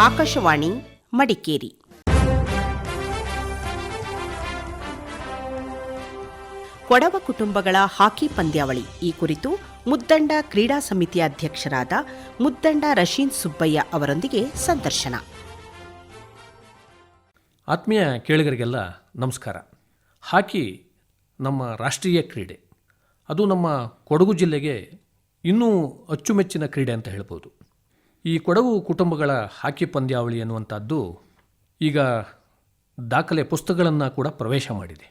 ಆಕಾಶವಾಣಿ, ಮಡಿಕೇರಿ. ಕೊಡವ ಕುಟುಂಬಗಳ ಹಾಕಿ ಪಂದ್ಯಾವಳಿ. ಈ ಕುರಿತು ಮುದ್ದಂಡ ಕ್ರೀಡಾ ಸಮಿತಿಯ ಅಧ್ಯಕ್ಷರಾದ ಮುದ್ದಂಡ ರಶೀನ್ ಸುಬ್ಬಯ್ಯ ಅವರೊಂದಿಗೆ ಸಂದರ್ಶನ. ಆತ್ಮೀಯ ಕೇಳಿಗರಿಗೆಲ್ಲ ನಮಸ್ಕಾರ. ಹಾಕಿ ನಮ್ಮ ರಾಷ್ಟ್ರೀಯ ಕ್ರೀಡೆ. ಅದು ನಮ್ಮ ಕೊಡಗು ಜಿಲ್ಲೆಗೆ ಇನ್ನೂ ಅಚ್ಚುಮೆಚ್ಚಿನ ಕ್ರೀಡೆ ಅಂತ ಹೇಳ್ಬೋದು. ಈ ಕೊಡಗು ಕುಟುಂಬಗಳ ಹಾಕಿ ಪಂದ್ಯಾವಳಿ ಎನ್ನುವಂಥದ್ದು ಈಗ ದಾಖಲೆ ಪುಸ್ತಕಗಳನ್ನು ಕೂಡ ಪ್ರವೇಶ ಮಾಡಿದೆ.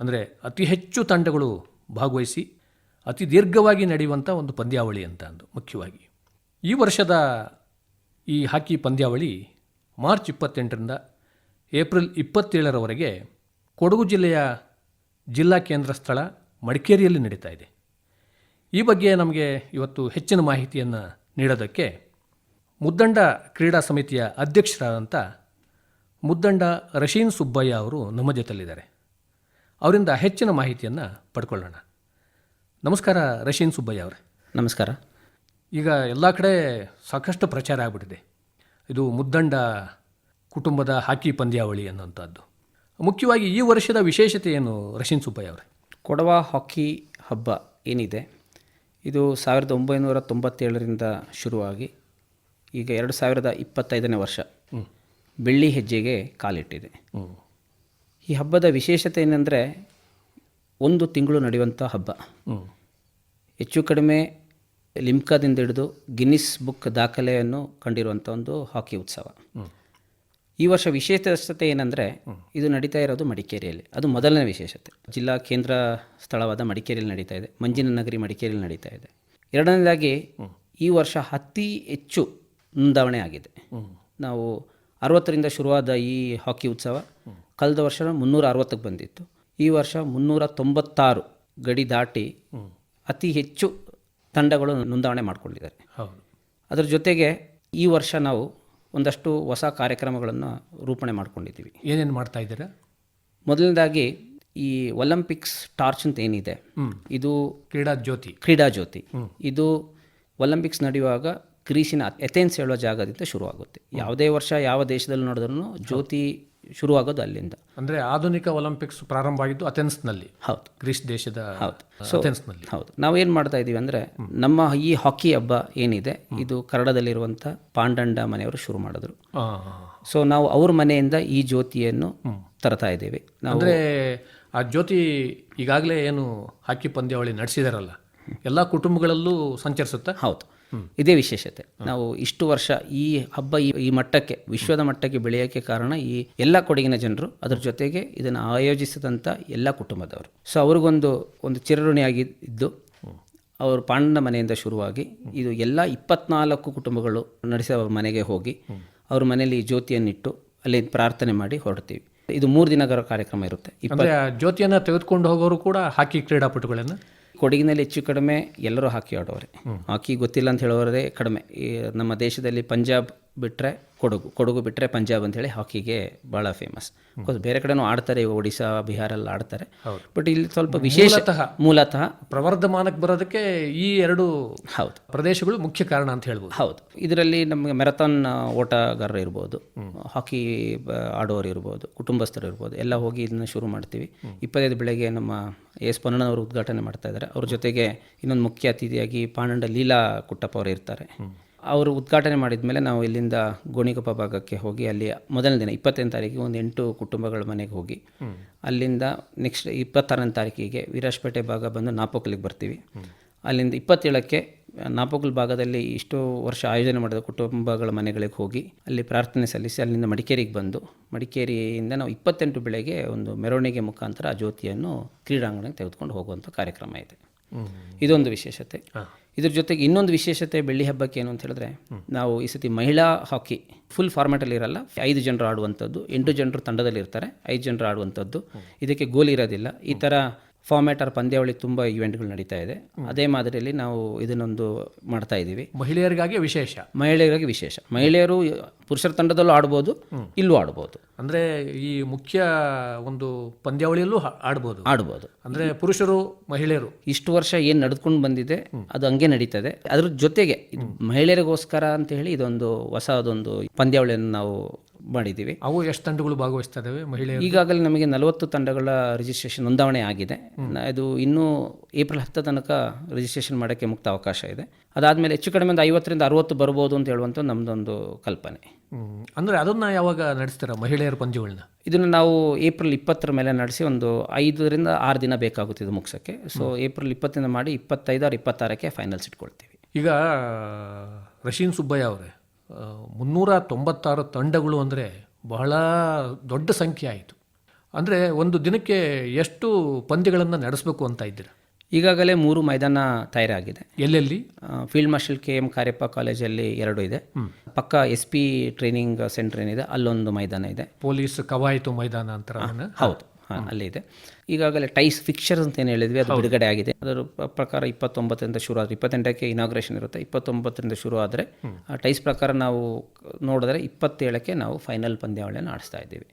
ಅಂದರೆ ಅತಿ ಹೆಚ್ಚು ತಂಡಗಳು ಭಾಗವಹಿಸಿ ಅತಿ ದೀರ್ಘವಾಗಿ ನಡೆಯುವಂಥ ಒಂದು ಪಂದ್ಯಾವಳಿ ಅಂತ ಅಂದು, ಮುಖ್ಯವಾಗಿ. ಈ ವರ್ಷದ ಈ ಹಾಕಿ ಪಂದ್ಯಾವಳಿ ಮಾರ್ಚ್ ಇಪ್ಪತ್ತೆಂಟರಿಂದ ಏಪ್ರಿಲ್ ಇಪ್ಪತ್ತೇಳರವರೆಗೆ ಕೊಡಗು ಜಿಲ್ಲೆಯ ಜಿಲ್ಲಾ ಕೇಂದ್ರ ಸ್ಥಳ ಮಡಿಕೇರಿಯಲ್ಲಿ ನಡೀತಾ ಇದೆ. ಈ ಬಗ್ಗೆ ನಮಗೆ ಇವತ್ತು ಹೆಚ್ಚಿನ ಮಾಹಿತಿಯನ್ನು ನೀಡೋದಕ್ಕೆ ಮುದ್ದಂಡ ಕ್ರೀಡಾ ಸಮಿತಿಯ ಅಧ್ಯಕ್ಷರಾದಂಥ ಮುದ್ದಂಡ ರಶೀನ್ ಸುಬ್ಬಯ್ಯ ಅವರು ನಮ್ಮ ಜೊತೆಲಿದ್ದಾರೆ ಅವರಿಂದ ಹೆಚ್ಚಿನ ಮಾಹಿತಿಯನ್ನು ಪಡ್ಕೊಳ್ಳೋಣ. ನಮಸ್ಕಾರ ರಶೀನ್ ಸುಬ್ಬಯ್ಯ ಅವರೇ. ನಮಸ್ಕಾರ. ಈಗ ಎಲ್ಲ ಕಡೆ ಸಾಕಷ್ಟು ಪ್ರಚಾರ ಆಗಿಬಿಟ್ಟಿದೆ. ಇದು ಮುದ್ದಂಡ ಕುಟುಂಬದ ಹಾಕಿ ಪಂದ್ಯಾವಳಿ ಅನ್ನುವಂಥದ್ದು. ಮುಖ್ಯವಾಗಿ ಈ ವರ್ಷದ ವಿಶೇಷತೆ ಏನು ರಶೀನ್ ಸುಬ್ಬಯ್ಯ ಅವರೇ? ಕೊಡವ ಹಾಕಿ ಹಬ್ಬ ಏನಿದೆ? ಇದು ಸಾವಿರದ ಒಂಬೈನೂರ ತೊಂಬತ್ತೇಳರಿಂದ ಶುರುವಾಗಿ ಈಗ ಎರಡು ಸಾವಿರದ ಇಪ್ಪತ್ತೈದನೇ ವರ್ಷ. ಬೆಳ್ಳಿ ಹೆಜ್ಜೆಗೆ ಕಾಲಿಟ್ಟಿದೆ. ಈ ಹಬ್ಬದ ವಿಶೇಷತೆ ಏನೆಂದರೆ ಒಂದು ತಿಂಗಳು ನಡೆಯುವಂಥ ಹಬ್ಬ. ಹೆಚ್ಚು ಕಡಿಮೆ ಲಿಮ್ಕಾದಿಂದ ಹಿಡಿದು ಗಿನ್ನಿಸ್ ಬುಕ್ ದಾಖಲೆಯನ್ನು ಕಂಡಿರುವಂಥ ಒಂದು ಹಾಕಿ ಉತ್ಸವ. ಈ ವರ್ಷ ವಿಶೇಷತೆ ಏನಂದರೆ ಇದು ನಡೀತಾ ಇರೋದು ಮಡಿಕೇರಿಯಲ್ಲಿ. ಅದು ಮೊದಲನೇ ವಿಶೇಷತೆ. ಜಿಲ್ಲಾ ಕೇಂದ್ರ ಸ್ಥಳವಾದ ಮಡಿಕೇರಿಯಲ್ಲಿ ನಡೀತಾ ಇದೆ. ಮಂಜಿನ ನಗರಿ ಮಡಿಕೇರಿಯಲ್ಲಿ ನಡೀತಾ ಇದೆ. ಎರಡನೇದಾಗಿ ಈ ವರ್ಷ ಅತಿ ಹೆಚ್ಚು ನೋಂದಾವಣೆ ಆಗಿದೆ. ನಾವು ಅರವತ್ತರಿಂದ ಶುರುವಾದ ಈ ಹಾಕಿ ಉತ್ಸವ ಕಳೆದ ವರ್ಷ ಮುನ್ನೂರ ಅರವತ್ತಕ್ಕೆ ಬಂದಿತ್ತು. ಈ ವರ್ಷ ಮುನ್ನೂರ ತೊಂಬತ್ತಾರು ಗಡಿ ದಾಟಿ ಅತಿ ಹೆಚ್ಚು ತಂಡಗಳು ನೋಂದಾವಣೆ ಮಾಡಿಕೊಂಡಿದ್ದಾರೆ. ಹೌದು. ಅದರ ಜೊತೆಗೆ ಈ ವರ್ಷ ನಾವು ಒಂದಷ್ಟು ಹೊಸ ಕಾರ್ಯಕ್ರಮಗಳನ್ನು ರೂಪಣೆ ಮಾಡಿಕೊಂಡಿದ್ದೀವಿ. ಏನೇನು ಮಾಡ್ತಾ ಇದ್ದೀರಾ? ಮೊದಲನೇದಾಗಿ ಈ ಒಲಿಂಪಿಕ್ಸ್ ಟಾರ್ಚ್ ಅಂತ ಏನಿದೆ ಇದು ಕ್ರೀಡಾ ಜ್ಯೋತಿ. ಕ್ರೀಡಾ ಜ್ಯೋತಿ. ಇದು ಒಲಿಂಪಿಕ್ಸ್ ನಡೆಯುವಾಗ ಗ್ರೀಸಿನ ಎಥೆನ್ಸ್ ಹೇಳುವ ಜಾಗದಿಂದ ಶುರುವಾಗುತ್ತೆ. ಯಾವುದೇ ವರ್ಷ ಯಾವ ದೇಶದಲ್ಲಿ ನೋಡಿದ್ರೂ ಜ್ಯೋತಿ ಶುರುವಾಗೋದು ಅಲ್ಲಿಂದ. ಅಂದರೆ ಆಧುನಿಕ ಒಲಿಂಪಿಕ್ಸ್ ಪ್ರಾರಂಭ ಆಗಿದ್ದು ಅಥೆನ್ಸ್ನಲ್ಲಿ. ಹೌದು. ಗ್ರೀಸ್ ದೇಶದ ಹೌದು. ಅಥೆನ್ಸ್ನಲ್ಲಿ. ಹೌದು. ನಾವು ಏನು ಮಾಡ್ತಾ ಇದ್ದೀವಿ ಅಂದರೆ ನಮ್ಮ ಈ ಹಾಕಿ ಹಬ್ಬ ಏನಿದೆ ಇದು ಕನ್ನಡದಲ್ಲಿರುವಂಥ ಪಾಂಡಂಡ ಮನೆಯವರು ಶುರು ಮಾಡಿದ್ರು. ಸೊ ನಾವು ಅವ್ರ ಮನೆಯಿಂದ ಈ ಜ್ಯೋತಿಯನ್ನು ತರ್ತಾ ಇದ್ದೇವೆ. ಅಂದರೆ ಆ ಜ್ಯೋತಿ ಈಗಾಗಲೇ ಏನು ಹಾಕಿ ಪಂದ್ಯಾವಳಿ ನಡೆಸಿದಾರಲ್ಲ ಎಲ್ಲ ಕುಟುಂಬಗಳಲ್ಲೂ ಸಂಚರಿಸುತ್ತಾ? ಹೌದು. ಇದೇ ವಿಶೇಷತೆ. ನಾವು ಇಷ್ಟು ವರ್ಷ ಈ ಹಬ್ಬ ಈ ಈ ಮಟ್ಟಕ್ಕೆ ವಿಶ್ವದ ಮಟ್ಟಕ್ಕೆ ಬೆಳೆಯೋಕ್ಕೆ ಕಾರಣ ಈ ಎಲ್ಲ ಕೊಡಗಿನ ಜನರು ಅದರ ಜೊತೆಗೆ ಇದನ್ನು ಆಯೋಜಿಸಿದಂಥ ಎಲ್ಲ ಕುಟುಂಬದವರು. ಸೊ ಅವ್ರಿಗೊಂದು ಒಂದು ಚಿರಋಣಿಯಾಗಿ ಇದ್ದು ಅವರು ಪಾಂಡನ ಮನೆಯಿಂದ ಶುರುವಾಗಿ ಇದು ಎಲ್ಲ ಇಪ್ಪತ್ನಾಲ್ಕು ಕುಟುಂಬಗಳು ನಡೆಸಿ ಅವ್ರ ಮನೆಗೆ ಹೋಗಿ ಅವ್ರ ಮನೆಯಲ್ಲಿ ಈ ಜ್ಯೋತಿಯನ್ನಿಟ್ಟು ಅಲ್ಲಿ ಪ್ರಾರ್ಥನೆ ಮಾಡಿ ಹೊರಡ್ತೀವಿ. ಇದು ಮೂರು ದಿನಗಳ ಕಾರ್ಯಕ್ರಮ ಇರುತ್ತೆ. ಜ್ಯೋತಿಯನ್ನು ತೆಗೆದುಕೊಂಡು ಹೋಗೋರು ಕೂಡ ಹಾಕಿ ಕ್ರೀಡಾಪಟುಗಳನ್ನು ಕೊಡಗಿನಲ್ಲಿ ಹೆಚ್ಚು ಕಡಿಮೆ ಎಲ್ಲರೂ ಹಾಕಿ ಆಡೋರೆ ಹಾಕಿ ಗೊತ್ತಿಲ್ಲ ಅಂತ ಹೇಳೋರೇ ಕಡಿಮೆ. ಈ ನಮ್ಮ ದೇಶದಲ್ಲಿ ಪಂಜಾಬ್ ಬಿಟ್ಟರೆ ಕೊಡಗು ಕೊಡಗು ಬಿಟ್ಟರೆ ಪಂಜಾಬ್ ಅಂತ ಹೇಳಿ ಹಾಕಿಗೆ ಭಾಳ ಫೇಮಸ್ ಬಿಕಾಸ್ ಬೇರೆ ಕಡೆನೂ ಆಡ್ತಾರೆ ಈಗ ಒಡಿಶಾ ಬಿಹಾರಲ್ಲಿ ಆಡ್ತಾರೆ. ಬಟ್ ಇಲ್ಲಿ ಸ್ವಲ್ಪ ವಿಶೇಷತಃ ಮೂಲತಃ ಪ್ರವರ್ಧಮಾನಕ್ಕೆ ಬರೋದಕ್ಕೆ ಈ ಎರಡು ಹೌದು. ಪ್ರದೇಶಗಳು ಮುಖ್ಯ ಕಾರಣ ಅಂತ ಹೇಳ್ಬೋದು. ಹೌದು. ಇದರಲ್ಲಿ ನಮಗೆ ಮ್ಯಾರಥಾನ್ ಓಟಗಾರರು ಇರ್ಬೋದು ಹಾಕಿ ಆಡೋರು ಇರ್ಬೋದು ಕುಟುಂಬಸ್ಥರು ಇರ್ಬೋದು ಎಲ್ಲ ಹೋಗಿ ಇದನ್ನ ಶುರು ಮಾಡ್ತೀವಿ. ಇಪ್ಪತ್ತೈದು ಬೆಳಗ್ಗೆ ನಮ್ಮ ಎಸ್ ಪೊನ್ನಣ್ಣವರು ಉದ್ಘಾಟನೆ ಮಾಡ್ತಾ ಇದ್ದಾರೆ. ಅವ್ರ ಜೊತೆಗೆ ಇನ್ನೊಂದು ಮುಖ್ಯ ಅತಿಥಿಯಾಗಿ ಪಾಂಡ ಲೀಲಾ ಕುಟ್ಟಪ್ಪ ಅವರು ಇರ್ತಾರೆ. ಅವರು ಉದ್ಘಾಟನೆ ಮಾಡಿದ ಮೇಲೆ ನಾವು ಇಲ್ಲಿಂದ ಗೋಣಿಕೊಪ್ಪ ಭಾಗಕ್ಕೆ ಹೋಗಿ ಅಲ್ಲಿ ಮೊದಲನೇ ದಿನ ಇಪ್ಪತ್ತನೇ ತಾರೀಕಿಗೆ ಒಂದು ಎಂಟು ಕುಟುಂಬಗಳ ಮನೆಗೆ ಹೋಗಿ. ಅಲ್ಲಿಂದ ನೆಕ್ಸ್ಟ್ ಇಪ್ಪತ್ತಾರನೇ ತಾರೀಕಿಗೆ ವೀರಾಜ್ಪೇಟೆ ಭಾಗ ಬಂದು ನಾಪೋಕಲಿಗೆ ಬರ್ತೀವಿ. ಅಲ್ಲಿಂದ ಇಪ್ಪತ್ತೇಳಕ್ಕೆ ನಾಪೋಕಲ್ ಭಾಗದಲ್ಲಿ ಇಷ್ಟು ವರ್ಷ ಆಯೋಜನೆ ಮಾಡಿದ ಕುಟುಂಬಗಳ ಮನೆಗಳಿಗೆ ಹೋಗಿ ಅಲ್ಲಿ ಪ್ರಾರ್ಥನೆ ಸಲ್ಲಿಸಿ ಅಲ್ಲಿಂದ ಮಡಿಕೇರಿಗೆ ಬಂದು, ಮಡಿಕೇರಿಯಿಂದ ನಾವು ಇಪ್ಪತ್ತೆಂಟು ಬೆಳಗ್ಗೆ ಒಂದು ಮೆರವಣಿಗೆ ಮುಖಾಂತರ ಆ ಜ್ಯೋತಿಯನ್ನು ಕ್ರೀಡಾಂಗಣಕ್ಕೆ ತೆಗೆದುಕೊಂಡು ಹೋಗುವಂಥ ಕಾರ್ಯಕ್ರಮ ಇದೆ. ಇದೊಂದು ವಿಶೇಷತೆ. ಇದ್ರ ಜೊತೆಗೆ ಇನ್ನೊಂದು ವಿಶೇಷತೆ ಬೆಳ್ಳಿ ಹಬ್ಬಕ್ಕೆ ಏನು ಅಂತ ಹೇಳಿದ್ರೆ ನಾವು ಈ ಸತಿ ಮಹಿಳಾ ಹಾಕಿ ಫುಲ್ ಫಾರ್ಮ್ಯಾಟಲ್ಲಿ ಇರಲ್ಲ ಐದು ಜನರು ಆಡುವಂಥದ್ದು ಎಂಟು ಜನರು ತಂಡದಲ್ಲಿ ಇರ್ತಾರೆ ಐದು ಜನರು ಆಡುವಂಥದ್ದು ಇದಕ್ಕೆ ಗೋಲ್ ಇರೋದಿಲ್ಲ. ಈ ಥರ ಫಾರ್ಮ್ಯಾಟ್ ಆರ್ ಪಂದ್ಯಾವಳಿ ತುಂಬ ಇವೆಂಟ್ಗಳು ನಡೀತಾ ಇದೆ. ಅದೇ ಮಾದರಿಯಲ್ಲಿ ನಾವು ಇದನ್ನೊಂದು ಮಾಡ್ತಾ ಇದ್ದೀವಿ. ಮಹಿಳೆಯರಿಗಾಗಿ ವಿಶೇಷ. ಮಹಿಳೆಯರಿಗಾಗಿ ವಿಶೇಷ. ಮಹಿಳೆಯರು ಪುರುಷರ ತಂಡದಲ್ಲೂ ಆಡ್ಬೋದು ಇಲ್ಲೂ ಆಡ್ಬೋದು. ಅಂದರೆ ಈ ಮುಖ್ಯ ಒಂದು ಪಂದ್ಯಾವಳಿಯಲ್ಲೂ ಆಡ್ಬೋದು. ಆಡ್ಬೋದು. ಅಂದರೆ ಪುರುಷರು ಮಹಿಳೆಯರು. ಇಷ್ಟು ವರ್ಷ ಏನು ನಡೆದುಕೊಂಡು ಬಂದಿದೆ ಅದು ಹಂಗೆ ನಡೀತದೆ. ಅದ್ರ ಜೊತೆಗೆ ಮಹಿಳೆಯರಿಗೋಸ್ಕರ ಅಂತ ಹೇಳಿ ಇದೊಂದು ಹೊಸದೊಂದು ಪಂದ್ಯಾವಳಿಯನ್ನು ನಾವು ಮಾಡಿದ್ದೀವಿ. ಅವು ಎಷ್ಟು ತಂಡಗಳು ಭಾಗವಹಿಸ್ತಾವೆ ಮಹಿಳೆ ಈಗಾಗಲೇ ನಮಗೆ ನಲವತ್ತು ತಂಡಗಳ ರಿಜಿಸ್ಟ್ರೇಷನ್ ನೋಂದಾವಣೆ ಆಗಿದೆ. ಇದು ಇನ್ನೂ ಏಪ್ರಿಲ್ ಹತ್ತ ತನಕ ರಿಜಿಸ್ಟ್ರೇಷನ್ ಮಾಡೋಕ್ಕೆ ಮುಕ್ತ ಅವಕಾಶ ಇದೆ. ಅದಾದಮೇಲೆ ಹೆಚ್ಚು ಕಡಿಮೆ ಒಂದು ಐವತ್ತರಿಂದ ಅರವತ್ತು ಬರ್ಬೋದು ಅಂತ ಹೇಳುವಂಥ ನಮ್ಮದೊಂದು ಕಲ್ಪನೆ. ಅಂದರೆ ಅದನ್ನು ಯಾವಾಗ ನಡೆಸ್ತೀರಾ ಮಹಿಳೆಯರ ಪಂದ್ಯಗಳನ್ನ? ಇದನ್ನು ನಾವು ಏಪ್ರಿಲ್ ಇಪ್ಪತ್ತರ ಮೇಲೆ ನಡೆಸಿ ಒಂದು ಐದರಿಂದ ಆರು ದಿನ ಬೇಕಾಗುತ್ತೆ ಇದು ಮುಗಿಸೋಕ್ಕೆ ಸೊ ಏಪ್ರಿಲ್ ಇಪ್ಪತ್ತಿಂದ ಮಾಡಿ ಇಪ್ಪತ್ತೈದಾರು ಇಪ್ಪತ್ತಾರಕ್ಕೆ ಫೈನಲ್ಸ್ ಇಟ್ಕೊಳ್ತೀವಿ ಈಗ ರಶೀನ್ ಸುಬ್ಬಯ್ಯ ಅವರೇ ಮುನ್ನೂರ ತೊಂಬತ್ತಾರು ತಂಡಗಳು ಅಂದರೆ ಬಹಳ ದೊಡ್ಡ ಸಂಖ್ಯೆ ಆಯಿತು. ಅಂದರೆ ಒಂದು ದಿನಕ್ಕೆ ಎಷ್ಟು ಪಂದ್ಯಗಳನ್ನು ನಡೆಸಬೇಕು ಅಂತ ಇದ್ದೀರ? ಈಗಾಗಲೇ ಮೂರು ಮೈದಾನ ತಯಾರಾಗಿದೆ. ಎಲ್ಲೆಲ್ಲಿ? Field marshal K M Cariappa ಕಾಲೇಜಲ್ಲಿ ಎರಡು ಇದೆ. ಪಕ್ಕ ಎಸ್ ಪಿ ಟ್ರೈನಿಂಗ್ ಸೆಂಟರ್ ಏನಿದೆ ಅಲ್ಲೊಂದು ಮೈದಾನ ಇದೆ. ಪೊಲೀಸ್ ಕವಾಯತು ಮೈದಾನ ಅಂತ ಹೌದು. ಹಾಂ. ಅಲ್ಲಿ ಇದೆ. ಈಗಾಗಲೇ ಟೈಸ್ ಫಿಕ್ಚರ್ ಅಂತ ಏನು ಹೇಳಿದ್ವಿ ಅದು ಬಿಡುಗಡೆ ಆಗಿದೆ. ಅದರ ಪ್ರಕಾರ ಇಪ್ಪತ್ತೊಂಬತ್ತರಿಂದ ಶುರು ಆದರೆ ಇಪ್ಪತ್ತೆಂಟಕ್ಕೆ ಇನಾಗ್ರೇಷನ್ ಇರುತ್ತೆ. ಇಪ್ಪತ್ತೊಂಬತ್ತರಿಂದ ಶುರು ಆದರೆ ಆ ಟೈಸ್ ಪ್ರಕಾರ ನಾವು ನೋಡಿದ್ರೆ ಇಪ್ಪತ್ತೇಳಕ್ಕೆ ನಾವು ಫೈನಲ್ ಪಂದ್ಯಾವಳಿಯನ್ನು ಆಡಿಸ್ತಾ ಇದ್ದೀವಿ.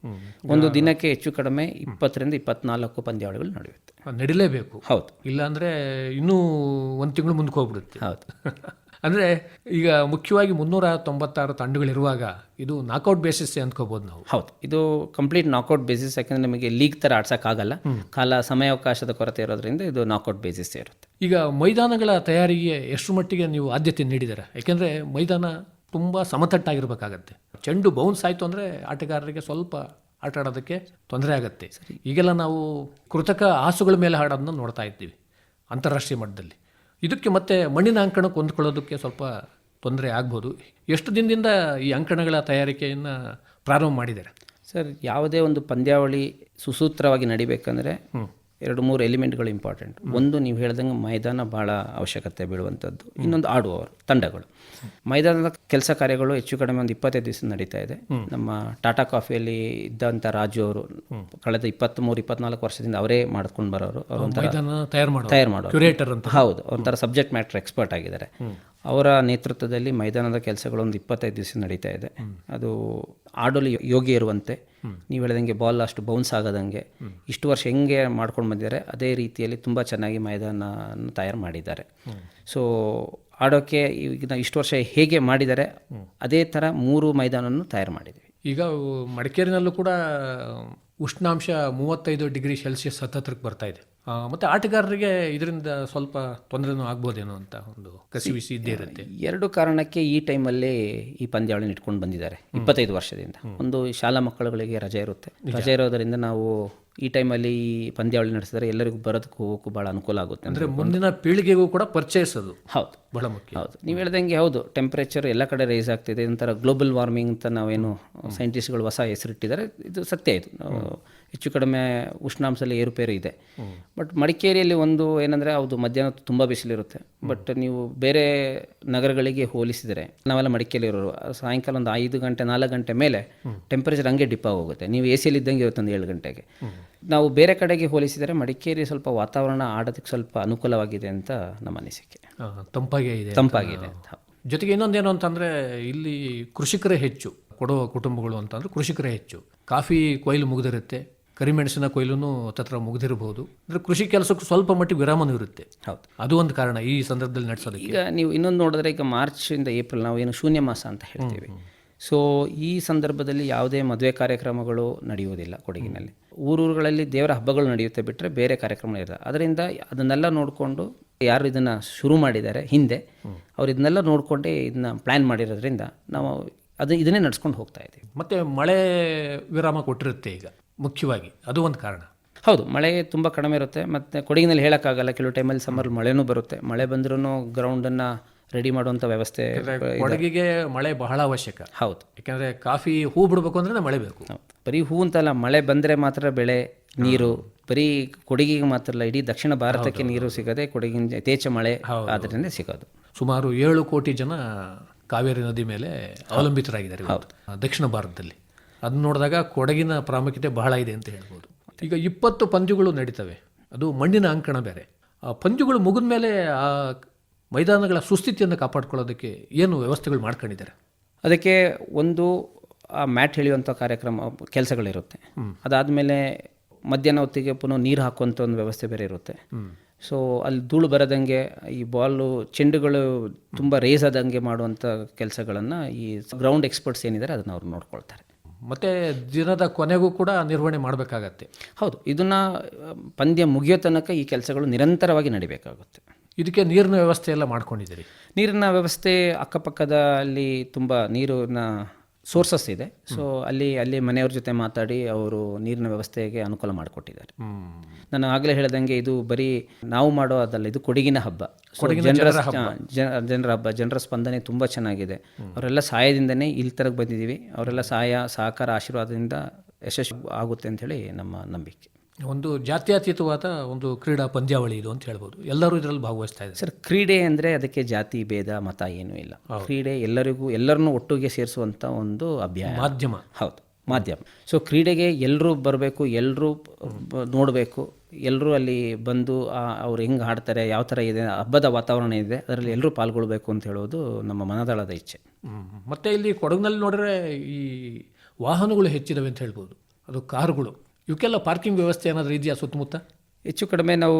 ಒಂದು ದಿನಕ್ಕೆ ಹೆಚ್ಚು ಕಡಿಮೆ ಇಪ್ಪತ್ತರಿಂದ ಇಪ್ಪತ್ನಾಲ್ಕು ಪಂದ್ಯಾವಳಿಗಳು ನಡೆಯುತ್ತೆ. ನಡಿಲೇಬೇಕು. ಹೌದು. ಇಲ್ಲಾಂದ್ರೆ ಇನ್ನೂ ಒಂದು ತಿಂಗಳು ಮುಂದಕ್ಕೆ ಹೋಗ್ಬಿಡುತ್ತೆ. ಹೌದು. ಅಂದರೆ ಈಗ ಮುಖ್ಯವಾಗಿ ಮುನ್ನೂರ ತೊಂಬತ್ತಾರು ತಂಡಗಳಿರುವಾಗ ಇದು ನಾಕೌಟ್ ಬೇಸಿಸ್ ಅಂದ್ಕೋಬೋದು ನಾವು. ಹೌದು. ಇದು ಕಂಪ್ಲೀಟ್ ನಾಕೌಟ್ ಬೇಸಿಸ್ ಯಾಕಂದರೆ ನಮಗೆ ಲೀಗ್ ಥರ ಆಡ್ಸೋಕ್ಕಾಗಲ್ಲ. ಕಾಲ ಸಮಯಾವಕಾಶದ ಕೊರತೆ ಇರೋದ್ರಿಂದ ಇದು ನಾಕೌಟ್ ಬೇಸಿಸ್ ಇರುತ್ತೆ. ಈಗ ಮೈದಾನಗಳ ತಯಾರಿಗೆ ಎಷ್ಟು ಮಟ್ಟಿಗೆ ನೀವು ಆದ್ಯತೆ ನೀಡಿದ್ದೀರಾ? ಯಾಕೆಂದರೆ ಮೈದಾನ ತುಂಬ ಸಮತಟ್ಟಾಗಿರ್ಬೇಕಾಗತ್ತೆ. ಚೆಂಡು ಬೌನ್ಸ್ ಆಯಿತು ಅಂದರೆ ಆಟಗಾರರಿಗೆ ಸ್ವಲ್ಪ ಆಟ ಆಡೋದಕ್ಕೆ ತೊಂದರೆ ಆಗುತ್ತೆ. ಈಗೆಲ್ಲ ನಾವು ಕೃತಕ ಹಾಸುಗಳ ಮೇಲೆ ಹಾಡೋದನ್ನ ನೋಡ್ತಾ ಇದ್ದೀವಿ ಅಂತಾರಾಷ್ಟ್ರೀಯ ಮಟ್ಟದಲ್ಲಿ. ಇದಕ್ಕೆ ಮತ್ತೆ ಮಣ್ಣಿನ ಅಂಕಣಕ್ಕೆ ಹೊಂದ್ಕೊಳ್ಳೋದಕ್ಕೆ ಸ್ವಲ್ಪ ತೊಂದರೆ ಆಗ್ಬೋದು. ಎಷ್ಟು ದಿನದಿಂದ ಈ ಅಂಕಣಗಳ ತಯಾರಿಕೆಯನ್ನು ಪ್ರಾರಂಭ ಮಾಡಿದ್ದಾರೆ? ಸರ್ ಯಾವುದೇ ಒಂದು ಪಂದ್ಯಾವಳಿ ಸುಸೂತ್ರವಾಗಿ ನಡಿಬೇಕಂದ್ರೆ ಎರಡು ಮೂರು ಎಲಿಮೆಂಟ್ಗಳು ಇಂಪಾರ್ಟೆಂಟ್. ಒಂದು ನೀವು ಹೇಳ್ದಂಗೆ ಮೈದಾನ ಭಾಳ ಅವಶ್ಯಕತೆ ಬೀಳುವಂಥದ್ದು. ಇನ್ನೊಂದು ಆಡುವವರು ತಂಡಗಳು. ಮೈದಾನದ ಕೆಲಸ ಕಾರ್ಯಗಳು ಹೆಚ್ಚು ಕಡಿಮೆ ಒಂದು ಇಪ್ಪತ್ತೈದು ದಿವಸ ನಡೀತಾ ಇದೆ. ನಮ್ಮ ಟಾಟಾ ಕಾಫಿಯಲ್ಲಿ ಇದ್ದಂಥ ರಾಜು ಅವರು ಕಳೆದ ಇಪ್ಪತ್ತ್ಮೂರು ಇಪ್ಪತ್ನಾಲ್ಕು ವರ್ಷದಿಂದ ಅವರೇ ಮಾಡ್ಕೊಂಡು ಬರೋರು. ತಯಾರು ಮಾಡೋರು ಕ್ಯುರೇಟರ್ ಅಂತ. ಹೌದು ಒಂಥರ ಸಬ್ಜೆಕ್ಟ್ ಮ್ಯಾಟ್ರ್ ಎಕ್ಸ್ಪರ್ಟ್ ಆಗಿದ್ದಾರೆ. ಅವರ ನೇತೃತ್ವದಲ್ಲಿ ಮೈದಾನದ ಕೆಲಸಗಳು ಒಂದು ಇಪ್ಪತ್ತೈದು ದಿವಸ ನಡೀತಾ ಇದೆ. ಅದು ಆಡಲು ಯೋಗ್ಯ ಇರುವಂತೆ. ನೀವು ಹೇಳಿದಂಗೆ ಬಾಲ್ ಅಷ್ಟು ಬೌನ್ಸ್ ಆಗದಂಗೆ. ಇಷ್ಟು ವರ್ಷ ಹೆಂಗೆ ಮಾಡ್ಕೊಂಡು ಬಂದಿದ್ದಾರೆ ಅದೇ ರೀತಿಯಲ್ಲಿ ತುಂಬ ಚೆನ್ನಾಗಿ ಮೈದಾನ ತಯಾರು ಮಾಡಿದ್ದಾರೆ. ಸೊ ಆಡೋಕ್ಕೆ ಈಗ ಇಷ್ಟು ವರ್ಷ ಹೇಗೆ ಮಾಡಿದ್ದಾರೆ ಅದೇ ಥರ ಮೂರು ಮೈದಾನವನ್ನು ತಯಾರು ಮಾಡಿದ್ವಿ ಈಗ ಮಡಿಕೇರಿನಲ್ಲೂ ಕೂಡ ಉಷ್ಣಾಂಶ ಮೂವತ್ತೈದು ಡಿಗ್ರಿ ಸೆಲ್ಸಿಯಸ್ ಹತ್ತತ್ರಕ್ಕೆ ಬರ್ತಾ ಇದೆ. ಮತ್ತೆ ಆಟಗಾರರಿಗೆ ಇದರಿಂದ ಸ್ವಲ್ಪ ತೊಂದರೆನೂ ಆಗ್ಬೋದೇನೋ ಅಂತ ಒಂದು ಕಸಿವಿಸಿ ಇದ್ದೇ ಇರುತ್ತೆ. ಎರಡು ಕಾರಣಕ್ಕೆ ಈ ಟೈಮಲ್ಲಿ ಈ ಪಂದ್ಯಾವಳಿನ ಇಟ್ಕೊಂಡು ಬಂದಿದ್ದಾರೆ ಇಪ್ಪತ್ತೈದು ವರ್ಷದಿಂದ. ಒಂದು ಶಾಲಾ ಮಕ್ಕಳುಗಳಿಗೆ ರಜೆ ಇರುತ್ತೆ. ರಜೆ ಇರೋದರಿಂದ ನಾವು ಈ ಟೈಮಲ್ಲಿ ಈ ಪಂದ್ಯಾವಳಿ ನಡೆಸಿದ್ರೆ ಎಲ್ಲರಿಗೂ ಬರೋದಕ್ಕೂ ಹೋಗೋಕ್ಕೂ ಭಾಳ ಅನುಕೂಲ ಆಗುತ್ತೆ ಅಂದರೆ ಮುಂದಿನ ಪೀಳಿಗೆಗೂ ಕೂಡ ಪರಿಚಯಿಸೋದು. ಹೌದು. ಬಹಳ ಮುಖ್ಯ. ಹೌದು. ನೀವು ಹೇಳ್ದಂಗೆ ಹೌದು ಟೆಂಪ್ರೇಚರ್ ಎಲ್ಲ ಕಡೆ ರೈಸ್ ಆಗ್ತಿದೆ. ಒಂಥರ ಗ್ಲೋಬಲ್ ವಾರ್ಮಿಂಗ್ ಅಂತ ನಾವೇನು ಸೈಂಟಿಸ್ಟ್ಗಳು ಹೊಸ ಹೆಸರಿಟ್ಟಿದ್ದಾರೆ. ಇದು ಸತ್ಯ ಇದು. ಹೆಚ್ಚು ಕಡಿಮೆ ಉಷ್ಣಾಂಶದಲ್ಲಿ ಏರುಪೇರು ಇದೆ. ಬಟ್ ಮಡಿಕೇರಿಯಲ್ಲಿ ಒಂದು ಏನಂದರೆ, ಹೌದು, ಮಧ್ಯಾಹ್ನ ತುಂಬ ಬಿಸಿಲಿರುತ್ತೆ. ಬಟ್ ನೀವು ಬೇರೆ ನಗರಗಳಿಗೆ ಹೋಲಿಸಿದರೆ, ನಾವೆಲ್ಲ ಮಡಿಕೇರಿ ಇರೋರು ಸಾಯಂಕಾಲ ಒಂದು ಐದು ಗಂಟೆ, ನಾಲ್ಕು ಗಂಟೆ ಮೇಲೆ ಟೆಂಪ್ರೇಚರ್ ಹಂಗೆ ಡಿಪ್ ಆಗೋಗುತ್ತೆ. ನೀವು ಎ ಸಿಯಲ್ಲಿ ಇದ್ದಂಗೆ ಇರುತ್ತೆ ಒಂದು ಏಳು ಗಂಟೆಗೆ. ನಾವು ಬೇರೆ ಕಡೆಗೆ ಹೋಲಿಸಿದರೆ ಮಡಿಕೇರಿ ಸ್ವಲ್ಪ ವಾತಾವರಣ ಆಡೋದಕ್ಕೆ ಸ್ವಲ್ಪ ಅನುಕೂಲವಾಗಿದೆ ಅಂತ ನಮ್ಮ ಅನಿಸಿಕೆ. ತಂಪಾಗಿ ಇದೆ ತಂಪಾಗಿದೆ ಅಂತ. ಜೊತೆಗೆ ಇನ್ನೊಂದೇನು ಅಂತಂದರೆ ಇಲ್ಲಿ ಕೃಷಿಕರೇ ಹೆಚ್ಚು ಕೊಡೋ ಕುಟುಂಬಗಳು ಅಂತಂದ್ರೆ ಕೃಷಿಕರೇ ಹೆಚ್ಚು. ಕಾಫಿ ಕೊಯ್ಲು ಮುಗಿದಿರುತ್ತೆ ಕರಿಮೆಣಸಿನ ಕೊಯ್ಲು ತತ್ರ ಮುಗಿದಿರಬಹುದು ಅಂದರೆ ಕೃಷಿ ಕೆಲಸಕ್ಕೆ ಸ್ವಲ್ಪ ಮಟ್ಟಿಗೆ ವಿರಾಮನೂ ಇರುತ್ತೆ. ಹೌದು. ಅದು ಒಂದು ಕಾರಣ ಈ ಸಂದರ್ಭದಲ್ಲಿ ನಡೆಸೋದಕ್ಕೆ. ಈಗ ನೀವು ಇನ್ನೊಂದು ನೋಡಿದ್ರೆ ಈಗ ಮಾರ್ಚಿಂದ ಏಪ್ರಿಲ್ ನಾವು ಏನು ಶೂನ್ಯ ಮಾಸ ಅಂತ ಹೇಳ್ತೀವಿ. ಸೊ ಈ ಸಂದರ್ಭದಲ್ಲಿ ಯಾವುದೇ ಮದುವೆ ಕಾರ್ಯಕ್ರಮಗಳು ನಡೆಯುವುದಿಲ್ಲ ಕೊಡಗಿನಲ್ಲಿ. ಊರೂರುಗಳಲ್ಲಿ ದೇವರ ಹಬ್ಬಗಳು ನಡೆಯುತ್ತೆ ಬಿಟ್ಟರೆ ಬೇರೆ ಕಾರ್ಯಕ್ರಮಗಳು ಇಲ್ಲ ಅದರಿಂದ ಅದನ್ನೆಲ್ಲ ನೋಡಿಕೊಂಡು ಯಾರು ಇದನ್ನು ಶುರು ಮಾಡಿದ್ದಾರೆ ಹಿಂದೆ ಅವ್ರು ಇದನ್ನೆಲ್ಲ ನೋಡಿಕೊಂಡೇ ಇದನ್ನ ಪ್ಲ್ಯಾನ್ ಮಾಡಿರೋದ್ರಿಂದ ನಾವು ಅದು ಇದನ್ನೇ ನಡ್ಸ್ಕೊಂಡು ಹೋಗ್ತಾ ಇದ್ದೀವಿ. ಮತ್ತು ಮಳೆ ವಿರಾಮ ಕೊಟ್ಟಿರುತ್ತೆ ಈಗ ಮುಖ್ಯವಾಗಿ. ಅದು ಒಂದು ಕಾರಣ. ಹೌದು ಮಳೆ ತುಂಬ ಕಡಿಮೆ ಇರುತ್ತೆ. ಮತ್ತು ಕೊಡಗಿನಲ್ಲಿ ಹೇಳೋಕ್ಕಾಗಲ್ಲ ಕೆಲವು ಟೈಮಲ್ಲಿ ಸಮ್ಮರ್ ಮಳೆನೂ ಬರುತ್ತೆ. ಮಳೆ ಬಂದರೂ ಗ್ರೌಂಡನ್ನು ರೆಡಿ ಮಾಡುವಂಥ ವ್ಯವಸ್ಥೆ ಕೊಡಗಿಗೆ ಮಳೆ ಬಹಳ ಅವಶ್ಯಕ. ಹೌದು. ಯಾಕೆಂದರೆ ಕಾಫಿ ಹೂ ಬಿಡಬೇಕು ಅಂದ್ರೆ ಮಳೆ ಬೇಕು. ಬರೀ ಹೂ ಅಂತಲ್ಲ ಮಳೆ ಬಂದರೆ ಮಾತ್ರ ಬೆಳೆ ನೀರು ಬರೀ ಕೊಡಗಿಗೆ ಮಾತ್ರ ಅಲ್ಲ ಇಡೀ ದಕ್ಷಿಣ ಭಾರತಕ್ಕೆ ನೀರು ಸಿಗದೆ ಕೊಡಗಿನ ಯಥೇಚ್ಛ ಮಳೆ ಅದರಿಂದ ಸಿಗೋದು. ಸುಮಾರು ಏಳು ಕೋಟಿ ಜನ ಕಾವೇರಿ ನದಿ ಮೇಲೆ ಅವಲಂಬಿತರಾಗಿದ್ದಾರೆ ದಕ್ಷಿಣ ಭಾರತದಲ್ಲಿ. ಅದನ್ನ ನೋಡಿದಾಗ ಕೊಡಗಿನ ಪ್ರಾಮುಖ್ಯತೆ ಬಹಳ ಇದೆ ಅಂತ ಹೇಳ್ಬೋದು. ಈಗ ಇಪ್ಪತ್ತು ಪಂದ್ಯಗಳು ನಡೀತವೆ. ಅದು ಮಣ್ಣಿನ ಅಂಕಣ ಬೇರೆ. ಆ ಪಂದ್ಯಗಳು ಮುಗಿದ ಮೇಲೆ ಆ ಮೈದಾನಗಳ ಸುಸ್ಥಿತಿಯನ್ನು ಕಾಪಾಡ್ಕೊಳ್ಳೋದಕ್ಕೆ ಏನು ವ್ಯವಸ್ಥೆಗಳು ಮಾಡ್ಕೊಂಡಿದ್ದಾರೆ? ಅದಕ್ಕೆ ಒಂದು ಆ ಮ್ಯಾಟ್ ಎಳೆಯುವಂಥ ಕಾರ್ಯಕ್ರಮ ಕೆಲಸಗಳಿರುತ್ತೆ. ಅದಾದಮೇಲೆ ಮಧ್ಯಾಹ್ನ ಹೊತ್ತಿಗೆ ಪುನಃ ನೀರು ಹಾಕುವಂಥ ಒಂದು ವ್ಯವಸ್ಥೆ ಬೇರೆ ಇರುತ್ತೆ. ಸೊ ಅಲ್ಲಿ ಧೂಳು ಬರದಂಗೆ ಈ ಬಾಲು ಚೆಂಡುಗಳು ತುಂಬ ರೇಸ್ ಆದಂಗೆ ಮಾಡುವಂಥ ಕೆಲಸಗಳನ್ನು ಈ ಗ್ರೌಂಡ್ ಎಕ್ಸ್ಪರ್ಟ್ಸ್ ಏನಿದ್ದಾರೆ ಅದನ್ನು ಅವ್ರು ನೋಡ್ಕೊಳ್ತಾರೆ. ಮತ್ತು ದಿನದ ಕೊನೆಗೂ ಕೂಡ ನಿರ್ವಹಣೆ ಮಾಡಬೇಕಾಗತ್ತೆ. ಹೌದು. ಇದನ್ನು ಪಂದ್ಯ ಮುಗಿಯೋ ತನಕ ಈ ಕೆಲಸಗಳು ನಿರಂತರವಾಗಿ ನಡಿಬೇಕಾಗುತ್ತೆ. ಇದಕ್ಕೆ ನೀರಿನ ವ್ಯವಸ್ಥೆ ಎಲ್ಲ ಮಾಡ್ಕೊಂಡಿದ್ದೀರಿ? ನೀರಿನ ವ್ಯವಸ್ಥೆ ಅಕ್ಕಪಕ್ಕದ ಅಲ್ಲಿ ತುಂಬ ನೀರಿನ ಸೋರ್ಸಸ್ ಇದೆ. ಸೊ ಅಲ್ಲಿ ಅಲ್ಲಿ ಮನೆಯವ್ರ ಜೊತೆ ಮಾತಾಡಿ ಅವರು ನೀರಿನ ವ್ಯವಸ್ಥೆಗೆ ಅನುಕೂಲ ಮಾಡಿಕೊಟ್ಟಿದ್ದಾರೆ. ನಾನು ಆಗಲೇ ಹೇಳ್ದಂಗೆ ಇದು ಬರೀ ನಾವು ಮಾಡೋ ಅದಲ್ಲ ಇದು ಕೊಡಗಿನ ಹಬ್ಬ. ಜನರ ಜನ- ಜನರ ಹಬ್ಬ ಜನರ ಸ್ಪಂದನೆ ತುಂಬ ಚೆನ್ನಾಗಿದೆ. ಅವರೆಲ್ಲ ಸಹಾಯದಿಂದನೇ ಇಲ್ಲಿ ತರಕ್ಕೆ ಬಂದಿದ್ದೀವಿ. ಅವರೆಲ್ಲ ಸಹಾಯ ಸಹಕಾರ ಆಶೀರ್ವಾದದಿಂದ ಯಶಸ್ವಿ ಆಗುತ್ತೆ ಅಂಥೇಳಿ ನಮ್ಮ ನಂಬಿಕೆ. ಒಂದು ಜಾತ್ಯತೀತವಾದ ಒಂದು ಕ್ರೀಡಾ ಪಂದ್ಯಾವಳಿ ಇದು ಅಂತ ಹೇಳ್ಬೋದು. ಎಲ್ಲರೂ ಇದರಲ್ಲಿ ಭಾಗವಹಿಸ್ತಾ ಇದ್ದಾರೆ. ಸರ್ ಕ್ರೀಡೆ ಅಂದರೆ ಅದಕ್ಕೆ ಜಾತಿ ಭೇದ ಮತ ಏನೂ ಇಲ್ಲ. ಕ್ರೀಡೆ ಎಲ್ಲರಿಗೂ ಎಲ್ಲರನ್ನೂ ಒಟ್ಟಿಗೆ ಸೇರಿಸುವಂಥ ಒಂದು ಅಭ್ಯಾಸ. ಮಾಧ್ಯಮ. ಹೌದು ಮಾಧ್ಯಮ. ಸೊ ಕ್ರೀಡೆಗೆ ಎಲ್ಲರೂ ಬರಬೇಕು ಎಲ್ಲರೂ ನೋಡಬೇಕು ಎಲ್ಲರೂ ಅಲ್ಲಿ ಬಂದು ಅವ್ರು ಹೆಂಗೆ ಆಡ್ತಾರೆ ಯಾವ ಥರ ಇದೆ ಹಬ್ಬದ ವಾತಾವರಣ ಇದೆ ಅದರಲ್ಲಿ ಎಲ್ಲರೂ ಪಾಲ್ಗೊಳ್ಬೇಕು ಅಂತ ಹೇಳೋದು ನಮ್ಮ ಮನದಳದ ಇಚ್ಛೆ. ಮತ್ತೆ ಇಲ್ಲಿ ಕೊಡಗಿನಲ್ಲಿ ನೋಡಿದ್ರೆ ಈ ವಾಹನಗಳು ಹೆಚ್ಚಿದಾವೆ ಅಂತ ಹೇಳ್ಬೋದು. ಅದು ಕಾರುಗಳು. ಇವಕ್ಕೆಲ್ಲ ಪಾರ್ಕಿಂಗ್ ವ್ಯವಸ್ಥೆ ಏನಾದರೂ ಇದೆಯಾ ಸುತ್ತಮುತ್ತ? ಹೆಚ್ಚು ಕಡಿಮೆ ನಾವು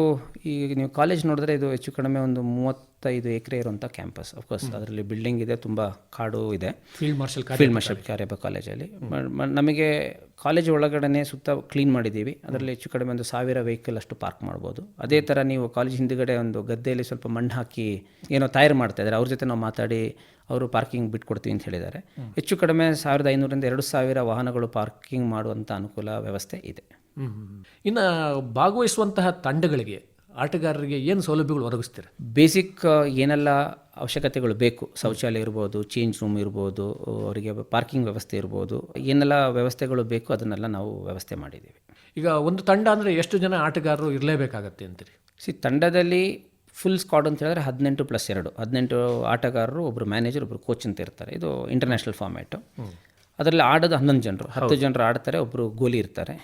ಈಗ ನೀವು ಕಾಲೇಜ್ ನೋಡಿದ್ರೆ ಇದು ಹೆಚ್ಚು ಕಡಿಮೆ ಒಂದು ಮೂವತ್ತೈದು ಎಕರೆ ಇರುವಂಥ ಕ್ಯಾಂಪಸ್ ಅಫ್ಕೋರ್ಸ್ ಅದರಲ್ಲಿ ಬಿಲ್ಡಿಂಗ್ ಇದೆ ತುಂಬ ಕಾಡು ಇದೆ. Field marshal field marshal Cariappa ಕಾಲೇಜಲ್ಲಿ ನಮಗೆ ಕಾಲೇಜ್ ಒಳಗಡೆ ಸುತ್ತ ಕ್ಲೀನ್ ಮಾಡಿದ್ದೀವಿ. ಅದರಲ್ಲಿ ಹೆಚ್ಚು ಕಡಿಮೆ ಒಂದು ಸಾವಿರ ವೆಹಿಕಲ್ ಅಷ್ಟು ಪಾರ್ಕ್ ಮಾಡ್ಬೋದು. ಅದೇ ಥರ ನೀವು ಕಾಲೇಜ್ ಹಿಂದುಗಡೆ ಒಂದು ಗದ್ದೆಯಲ್ಲಿ ಸ್ವಲ್ಪ ಮಣ್ಣು ಹಾಕಿ ಏನೋ ತಯಾರು ಮಾಡ್ತಾ ಇದ್ದಾರೆ. ಅವ್ರ ಜೊತೆ ನಾವು ಮಾತಾಡಿ ಅವರು ಪಾರ್ಕಿಂಗ್ ಬಿಟ್ಕೊಡ್ತೀವಿ ಅಂತ ಹೇಳಿದ್ದಾರೆ. ಹೆಚ್ಚು ಕಡಿಮೆ ಸಾವಿರದ ಐನೂರಿಂದ ಎರಡು ಸಾವಿರ ವಾಹನಗಳು ಪಾರ್ಕಿಂಗ್ ಮಾಡುವಂಥ ಅನುಕೂಲ ವ್ಯವಸ್ಥೆ ಇದೆ. ಇನ್ನು ಭಾಗವಹಿಸುವಂತಹ ತಂಡಗಳಿಗೆ ಆಟಗಾರರಿಗೆ ಏನು ಸೌಲಭ್ಯಗಳು ಒದಗಿಸ್ತೀರ? ಬೇಸಿಕ್ ಏನೆಲ್ಲ ಅವಶ್ಯಕತೆಗಳು ಬೇಕು? ಶೌಚಾಲಯ ಇರ್ಬೋದು ಚೇಂಜ್ ರೂಮ್ ಇರ್ಬೋದು ಅವರಿಗೆ ಪಾರ್ಕಿಂಗ್ ವ್ಯವಸ್ಥೆ ಇರ್ಬೋದು ಏನೆಲ್ಲ ವ್ಯವಸ್ಥೆಗಳು ಬೇಕು ಅದನ್ನೆಲ್ಲ ನಾವು ವ್ಯವಸ್ಥೆ ಮಾಡಿದ್ದೀವಿ. ಈಗ ಒಂದು ತಂಡ ಅಂದರೆ ಎಷ್ಟು ಜನ ಆಟಗಾರರು ಇರಲೇಬೇಕಾಗತ್ತೆ ಅಂತೀರಿ? ಸಿ ತಂಡದಲ್ಲಿ ಫುಲ್ ಸ್ಕ್ವಾಡ್ ಅಂತ ಹೇಳಿದ್ರೆ ಹದಿನೆಂಟು ಪ್ಲಸ್ ಎರಡು. ಹದಿನೆಂಟು ಆಟಗಾರರು ಒಬ್ಬರು ಮ್ಯಾನೇಜರ್ ಒಬ್ಬರು ಕೋಚ್ ಅಂತ ಇರ್ತಾರೆ. ಇದು ಇಂಟರ್ನ್ಯಾಷನಲ್ ಫಾರ್ಮ್ಯಾಟು ಅದರಲ್ಲಿ ಆಡೋದು ಹನ್ನೊಂದು ಜನರು. ಹತ್ತು ಜನರು ಆಡ್ತಾರೆ ಒಬ್ಬರು ಗೋಲಿ ಇರ್ತಾರೆ.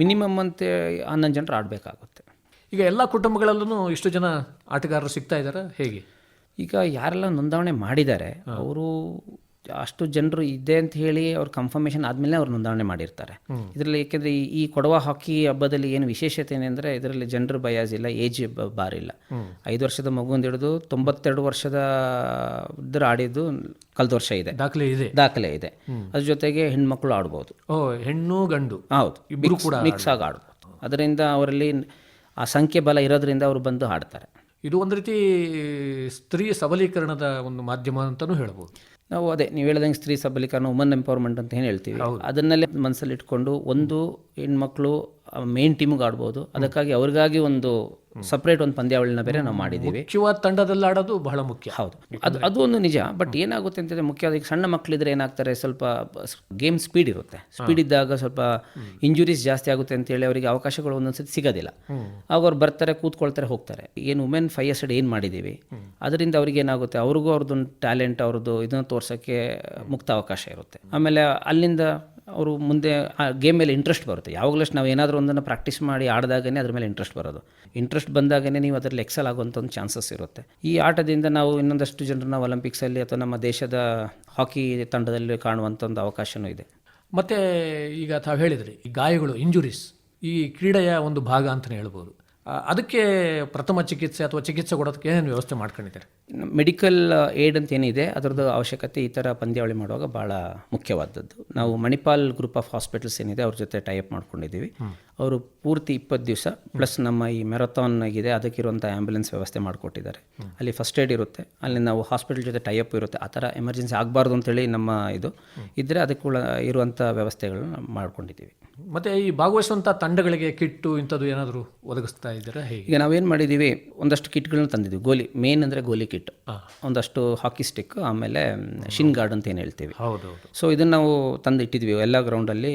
ಮಿನಿಮಮ್ ಅಂತ ಹನ್ನೊಂದು ಜನರು ಆಡಬೇಕಾಗುತ್ತೆ. ಈಗ ಎಲ್ಲ ಕುಟುಂಬಗಳಲ್ಲೂ ಇಷ್ಟು ಜನ ಆಟಗಾರರು ಸಿಗ್ತಾ ಇದ್ದಾರೆ ಹೇಗೆ? ಈಗ ಯಾರೆಲ್ಲ ನೋಂದಾವಣೆ ಮಾಡಿದ್ದಾರೆ ಅವರು ಅಷ್ಟು ಜನರು ಇದೆ ಅಂತ ಹೇಳಿ ಅವ್ರ ಕನ್ಫರ್ಮೇಷನ್ ಆದಮೇಲೆ ಅವ್ರು ನೋಂದಣಿ ಮಾಡಿರ್ತಾರೆ. ಇದರಲ್ಲಿ ಏಕೆಂದರೆ ಈ ಕೊಡವ ಹಾಕಿ ಹಬ್ಬದಲ್ಲಿ ಏನು ವಿಶೇಷತೆ ಏನೆಂದರೆ ಇದರಲ್ಲಿ ಜನರ ಬಯಾಸ್ ಇಲ್ಲ ಏಜ್ ಬಾರ್ ಇಲ್ಲ. ಐದು ವರ್ಷದ ಮಗುವಿಂದ ಹಿಡಿದು ತೊಂಬತ್ತೆರಡು ವರ್ಷದ ಇದ್ರ ಆಡಿದ್ದು ಕಳೆದ ವರ್ಷ ಇದೆ. ದಾಖಲೆ ಇದೆ. ದಾಖಲೆ ಇದೆ. ಅದ್ರ ಜೊತೆಗೆ ಹೆಣ್ಮಕ್ಳು ಆಡ್ಬೋದು. ಓ ಹೆಣ್ಣು ಗಂಡು. ಹೌದು. ಕೂಡ ಮಿಕ್ಸ್ ಆಗಿ ಆಡ್ಬೋದು. ಅದರಿಂದ ಅವರಲ್ಲಿ ಆ ಸಂಖ್ಯೆ ಬಲ ಇರೋದ್ರಿಂದ ಅವರು ಬಂದು ಆಡ್ತಾರೆ ಇದು ಒಂದು ರೀತಿ ಸ್ತ್ರೀ ಸಬಲೀಕರಣದ ಒಂದು ಮಾಧ್ಯಮ ಅಂತಲೂ ಹೇಳ್ಬೋದು. ನಾವು ಅದೇ ನೀವು ಹೇಳ್ದಂಗೆ ಸ್ತ್ರೀ ಸಬಲೀಕರಣ ವುಮನ್ ಎಂಪವರ್ಮೆಂಟ್ ಅಂತ ಏನು ಹೇಳ್ತೀವಿ. ಅದನ್ನಲ್ಲೇ ಮನಸ್ಸಲ್ಲಿ ಇಟ್ಕೊಂಡು ಒಂದು ಹೆಣ್ಮಕ್ಳು ಮೇನ್ ಟೀಮ್ಗೆ ಆಡ್ಬೋದು. ಅದಕ್ಕಾಗಿ ಅವ್ರಿಗಾಗಿ ಒಂದು ಸಪ್ರೇಟ್ ಒಂದು ಪಂದ್ಯಾವಳಿನ ಬೇರೆ ನಾವು ಮಾಡಿದ್ದೀವಿ. ಮುಖ್ಯವಾದ ತಂಡದಲ್ಲಿ ಆಡೋದು ಬಹಳ ಮುಖ್ಯ. ಹೌದು. ಅದು ಅದು ಒಂದು ನಿಜ ಬಟ್ ಏನಾಗುತ್ತೆ ಅಂತಂದರೆ ಮುಖ್ಯವಾಗಿ ಈಗ ಸಣ್ಣ ಮಕ್ಕಳಿದ್ರೆ ಏನಾಗ್ತಾರೆ ಸ್ವಲ್ಪ ಗೇಮ್ ಸ್ಪೀಡ್ ಇರುತ್ತೆ. ಸ್ಪೀಡ್ ಇದ್ದಾಗ ಸ್ವಲ್ಪ ಇಂಜುರೀಸ್ ಜಾಸ್ತಿ ಆಗುತ್ತೆ ಅಂತೇಳಿ ಅವರಿಗೆ ಅವಕಾಶಗಳು ಒಂದೊಂದ್ಸತಿ ಸಿಗೋದಿಲ್ಲ. ಆಗ ಅವ್ರು ಬರ್ತಾರೆ ಕೂತ್ಕೊಳ್ತಾರೆ ಹೋಗ್ತಾರೆ. ಏನು ವುಮೆನ್ ಫೈವ್ ಸೈಡ್ ಏನು ಮಾಡಿದ್ದೀವಿ? ಅದರಿಂದ ಅವ್ರಿಗೆ ಏನಾಗುತ್ತೆ ಅವ್ರಿಗೂ ಅವ್ರದ್ದೊಂದು ಟ್ಯಾಲೆಂಟ್ ಅವ್ರದ್ದು ಇದನ್ನು ತೋರ್ಸೋಕ್ಕೆ ಮುಕ್ತ ಅವಕಾಶ ಇರುತ್ತೆ. ಆಮೇಲೆ ಅಲ್ಲಿಂದ ಅವರು ಮುಂದೆ ಆ ಗೇಮ್ ಮೇಲೆ ಇಂಟ್ರೆಸ್ಟ್ ಬರುತ್ತೆ. ಯಾವಾಗಲಷ್ಟು ನಾವು ಏನಾದರೂ ಒಂದನ್ನು ಪ್ರಾಕ್ಟೀಸ್ ಮಾಡಿ ಆಡಿದಾಗನೇ ಅದ್ರ ಮೇಲೆ ಇಂಟ್ರೆಸ್ಟ್ ಬರೋದು. ಇಂಟ್ರೆಸ್ಟ್ ಬಂದಾಗನೇ ನೀವು ಅದರಲ್ಲಿ ಎಕ್ಸಲ್ ಆಗುವಂಥ ಒಂದು ಚಾನ್ಸಸ್ ಇರುತ್ತೆ. ಈ ಆಟದಿಂದ ನಾವು ಇನ್ನೊಂದಷ್ಟು ಜನರನ್ನ ಒಲಿಂಪಿಕ್ಸಲ್ಲಿ ಅಥವಾ ನಮ್ಮ ದೇಶದ ಹಾಕಿ ತಂಡದಲ್ಲಿ ಕಾಣುವಂಥ ಒಂದು ಅವಕಾಶವೂ ಇದೆ. ಮತ್ತು ಈಗ ತಾವು ಹೇಳಿದ್ರಿ, ಈ ಗಾಯಗಳು ಇಂಜುರೀಸ್ ಈ ಕ್ರೀಡೆಯ ಒಂದು ಭಾಗ ಅಂತಲೇ ಹೇಳ್ಬೋದು. ಅದಕ್ಕೆ ಪ್ರಥಮ ಚಿಕಿತ್ಸೆ ಅಥವಾ ಚಿಕಿತ್ಸೆ ಕೊಡೋದಕ್ಕೆ ಏನೇನು ವ್ಯವಸ್ಥೆ ಮಾಡ್ಕೊಂಡಿದ್ದಾರೆ? ಮೆಡಿಕಲ್ ಏಡ್ ಅಂತ ಏನಿದೆ ಅದರದ್ದು ಅವಶ್ಯಕತೆ ಈ ಥರ ಪಂದ್ಯಾವಳಿ ಮಾಡುವಾಗ ಭಾಳ ಮುಖ್ಯವಾದದ್ದು. ನಾವು ಮಣಿಪಾಲ್ ಗ್ರೂಪ್ ಆಫ್ ಹಾಸ್ಪಿಟಲ್ಸ್ ಏನಿದೆ ಅವ್ರ ಜೊತೆ ಟೈಅಪ್ ಮಾಡ್ಕೊಂಡಿದ್ದೀವಿ. ಅವರು ಪೂರ್ತಿ ಇಪ್ಪತ್ತು ದಿವಸ ಪ್ಲಸ್ ನಮ್ಮ ಈ ಮ್ಯಾರಥಾನ್ ಆಗಿದೆ ಅದಕ್ಕಿರುವಂಥ ಆ್ಯಂಬುಲೆನ್ಸ್ ವ್ಯವಸ್ಥೆ ಮಾಡಿಕೊಟ್ಟಿದ್ದಾರೆ. ಅಲ್ಲಿ ಫಸ್ಟ್ ಏಡ್ ಇರುತ್ತೆ ಅಲ್ಲಿ ನಾವು ಹಾಸ್ಪಿಟಲ್ ಜೊತೆ ಟೈಅಪ್ ಇರುತ್ತೆ. ಆ ಥರ ಎಮರ್ಜೆನ್ಸಿ ಆಗಬಾರ್ದು ಅಂತೇಳಿ ನಮ್ಮ ಇದು. ಇದ್ದರೆ ಅದಕ್ಕೂ ಇರುವಂಥ ವ್ಯವಸ್ಥೆಗಳನ್ನ ಮಾಡ್ಕೊಂಡಿದ್ದೀವಿ. ಮತ್ತು ಈ ಭಾಗವಹಿಸುವಂಥ ತಂಡಗಳಿಗೆ ಕಿಟ್ಟು ಇಂಥದ್ದು ಏನಾದರೂ ಒದಗಿಸ್ತಾ ಇದ್ದೀರಾ ಹೇಗೆ? ಈಗ ನಾವೇನು ಮಾಡಿದ್ದೀವಿ ಒಂದಷ್ಟು ಕಿಟ್ಗಳನ್ನ ತಂದಿದ್ದೀವಿ. ಗೋಲಿ ಮೇನ್ ಅಂದರೆ ಗೋಲಿ ಕಿಟ್. ಒಂದಷ್ಟು ಹಾಕಿ ಸ್ಟಿಕ್ ಆಮೇಲೆ ಶಿನ್ ಗಾರ್ಡ್ ಅಂತ ಏನು ಹೇಳ್ತೀವಿ. ಹೌದು ಸೊ ಇದನ್ನು ನಾವು ತಂದು ಇಟ್ಟಿದ್ವಿ ಎಲ್ಲ ಗ್ರೌಂಡಲ್ಲಿ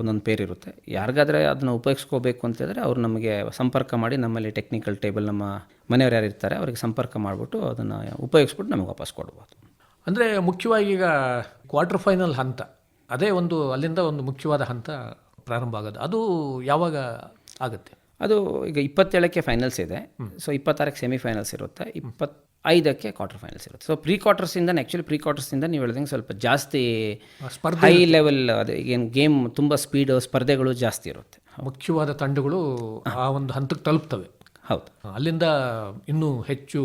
ಒಂದೊಂದು ಪೇರ್ ಇರುತ್ತೆ. ಯಾರಿಗಾದ್ರೆ ಅದನ್ನು ಉಪಯೋಗಿಸ್ಕೋಬೇಕು ಅಂತಂದರೆ ಅವ್ರು ನಮಗೆ ಸಂಪರ್ಕ ಮಾಡಿ ನಮ್ಮಲ್ಲಿ ಟೆಕ್ನಿಕಲ್ ಟೇಬಲ್ ನಮ್ಮ ಮನೆಯವ್ರು ಯಾರು ಇರ್ತಾರೆ ಅವರಿಗೆ ಸಂಪರ್ಕ ಮಾಡಿಬಿಟ್ಟು ಅದನ್ನು ಉಪಯೋಗಿಸ್ಬಿಟ್ಟು ನಮಗೆ ವಾಪಸ್ ಕೊಡ್ಬೋದು. ಅಂದರೆ ಮುಖ್ಯವಾಗಿ ಈಗ ಕ್ವಾರ್ಟರ್ ಫೈನಲ್ ಹಂತ ಅದೇ ಒಂದು ಅಲ್ಲಿಂದ ಒಂದು ಮುಖ್ಯವಾದ ಹಂತ ಪ್ರಾರಂಭ ಆಗೋದು. ಅದು ಯಾವಾಗ ಆಗುತ್ತೆ? ಅದು ಈಗ ಇಪ್ಪತ್ತೇಳಕ್ಕೆ ಫೈನಲ್ಸ್ ಇದೆ. ಸೊ ಇಪ್ಪತ್ತಾರಕ್ಕೆ ಸೆಮಿಫೈನಲ್ಸ್ ಇರುತ್ತೆ. ಇಪ್ಪತ್ತೈದಕ್ಕೆ ಕ್ವಾರ್ಟರ್ ಫೈನಲ್ಸ್ ಇರುತ್ತೆ. ಸೊ ಪ್ರೀ ಕ್ವಾರ್ಟರ್ಸಿಂದ ಆ್ಯಕ್ಚುಲಿ ಪ್ರೀ ಕ್ವಾರ್ಟರ್ಸಿಂದ ನೀವು ಹೇಳ್ದಂಗೆ ಸ್ವಲ್ಪ ಜಾಸ್ತಿ ಹೈ ಲೆವೆಲ್ ಅದು ಏನು ಗೇಮ್ ತುಂಬ ಸ್ಪೀಡು ಸ್ಪರ್ಧೆಗಳು ಜಾಸ್ತಿ ಇರುತ್ತೆ. ಮುಖ್ಯವಾದ ತಂಡಗಳು ಆ ಒಂದು ಹಂತಕ್ಕೆ ತಲುಪ್ತವೆ. ಹೌದು. ಅಲ್ಲಿಂದ ಇನ್ನೂ ಹೆಚ್ಚು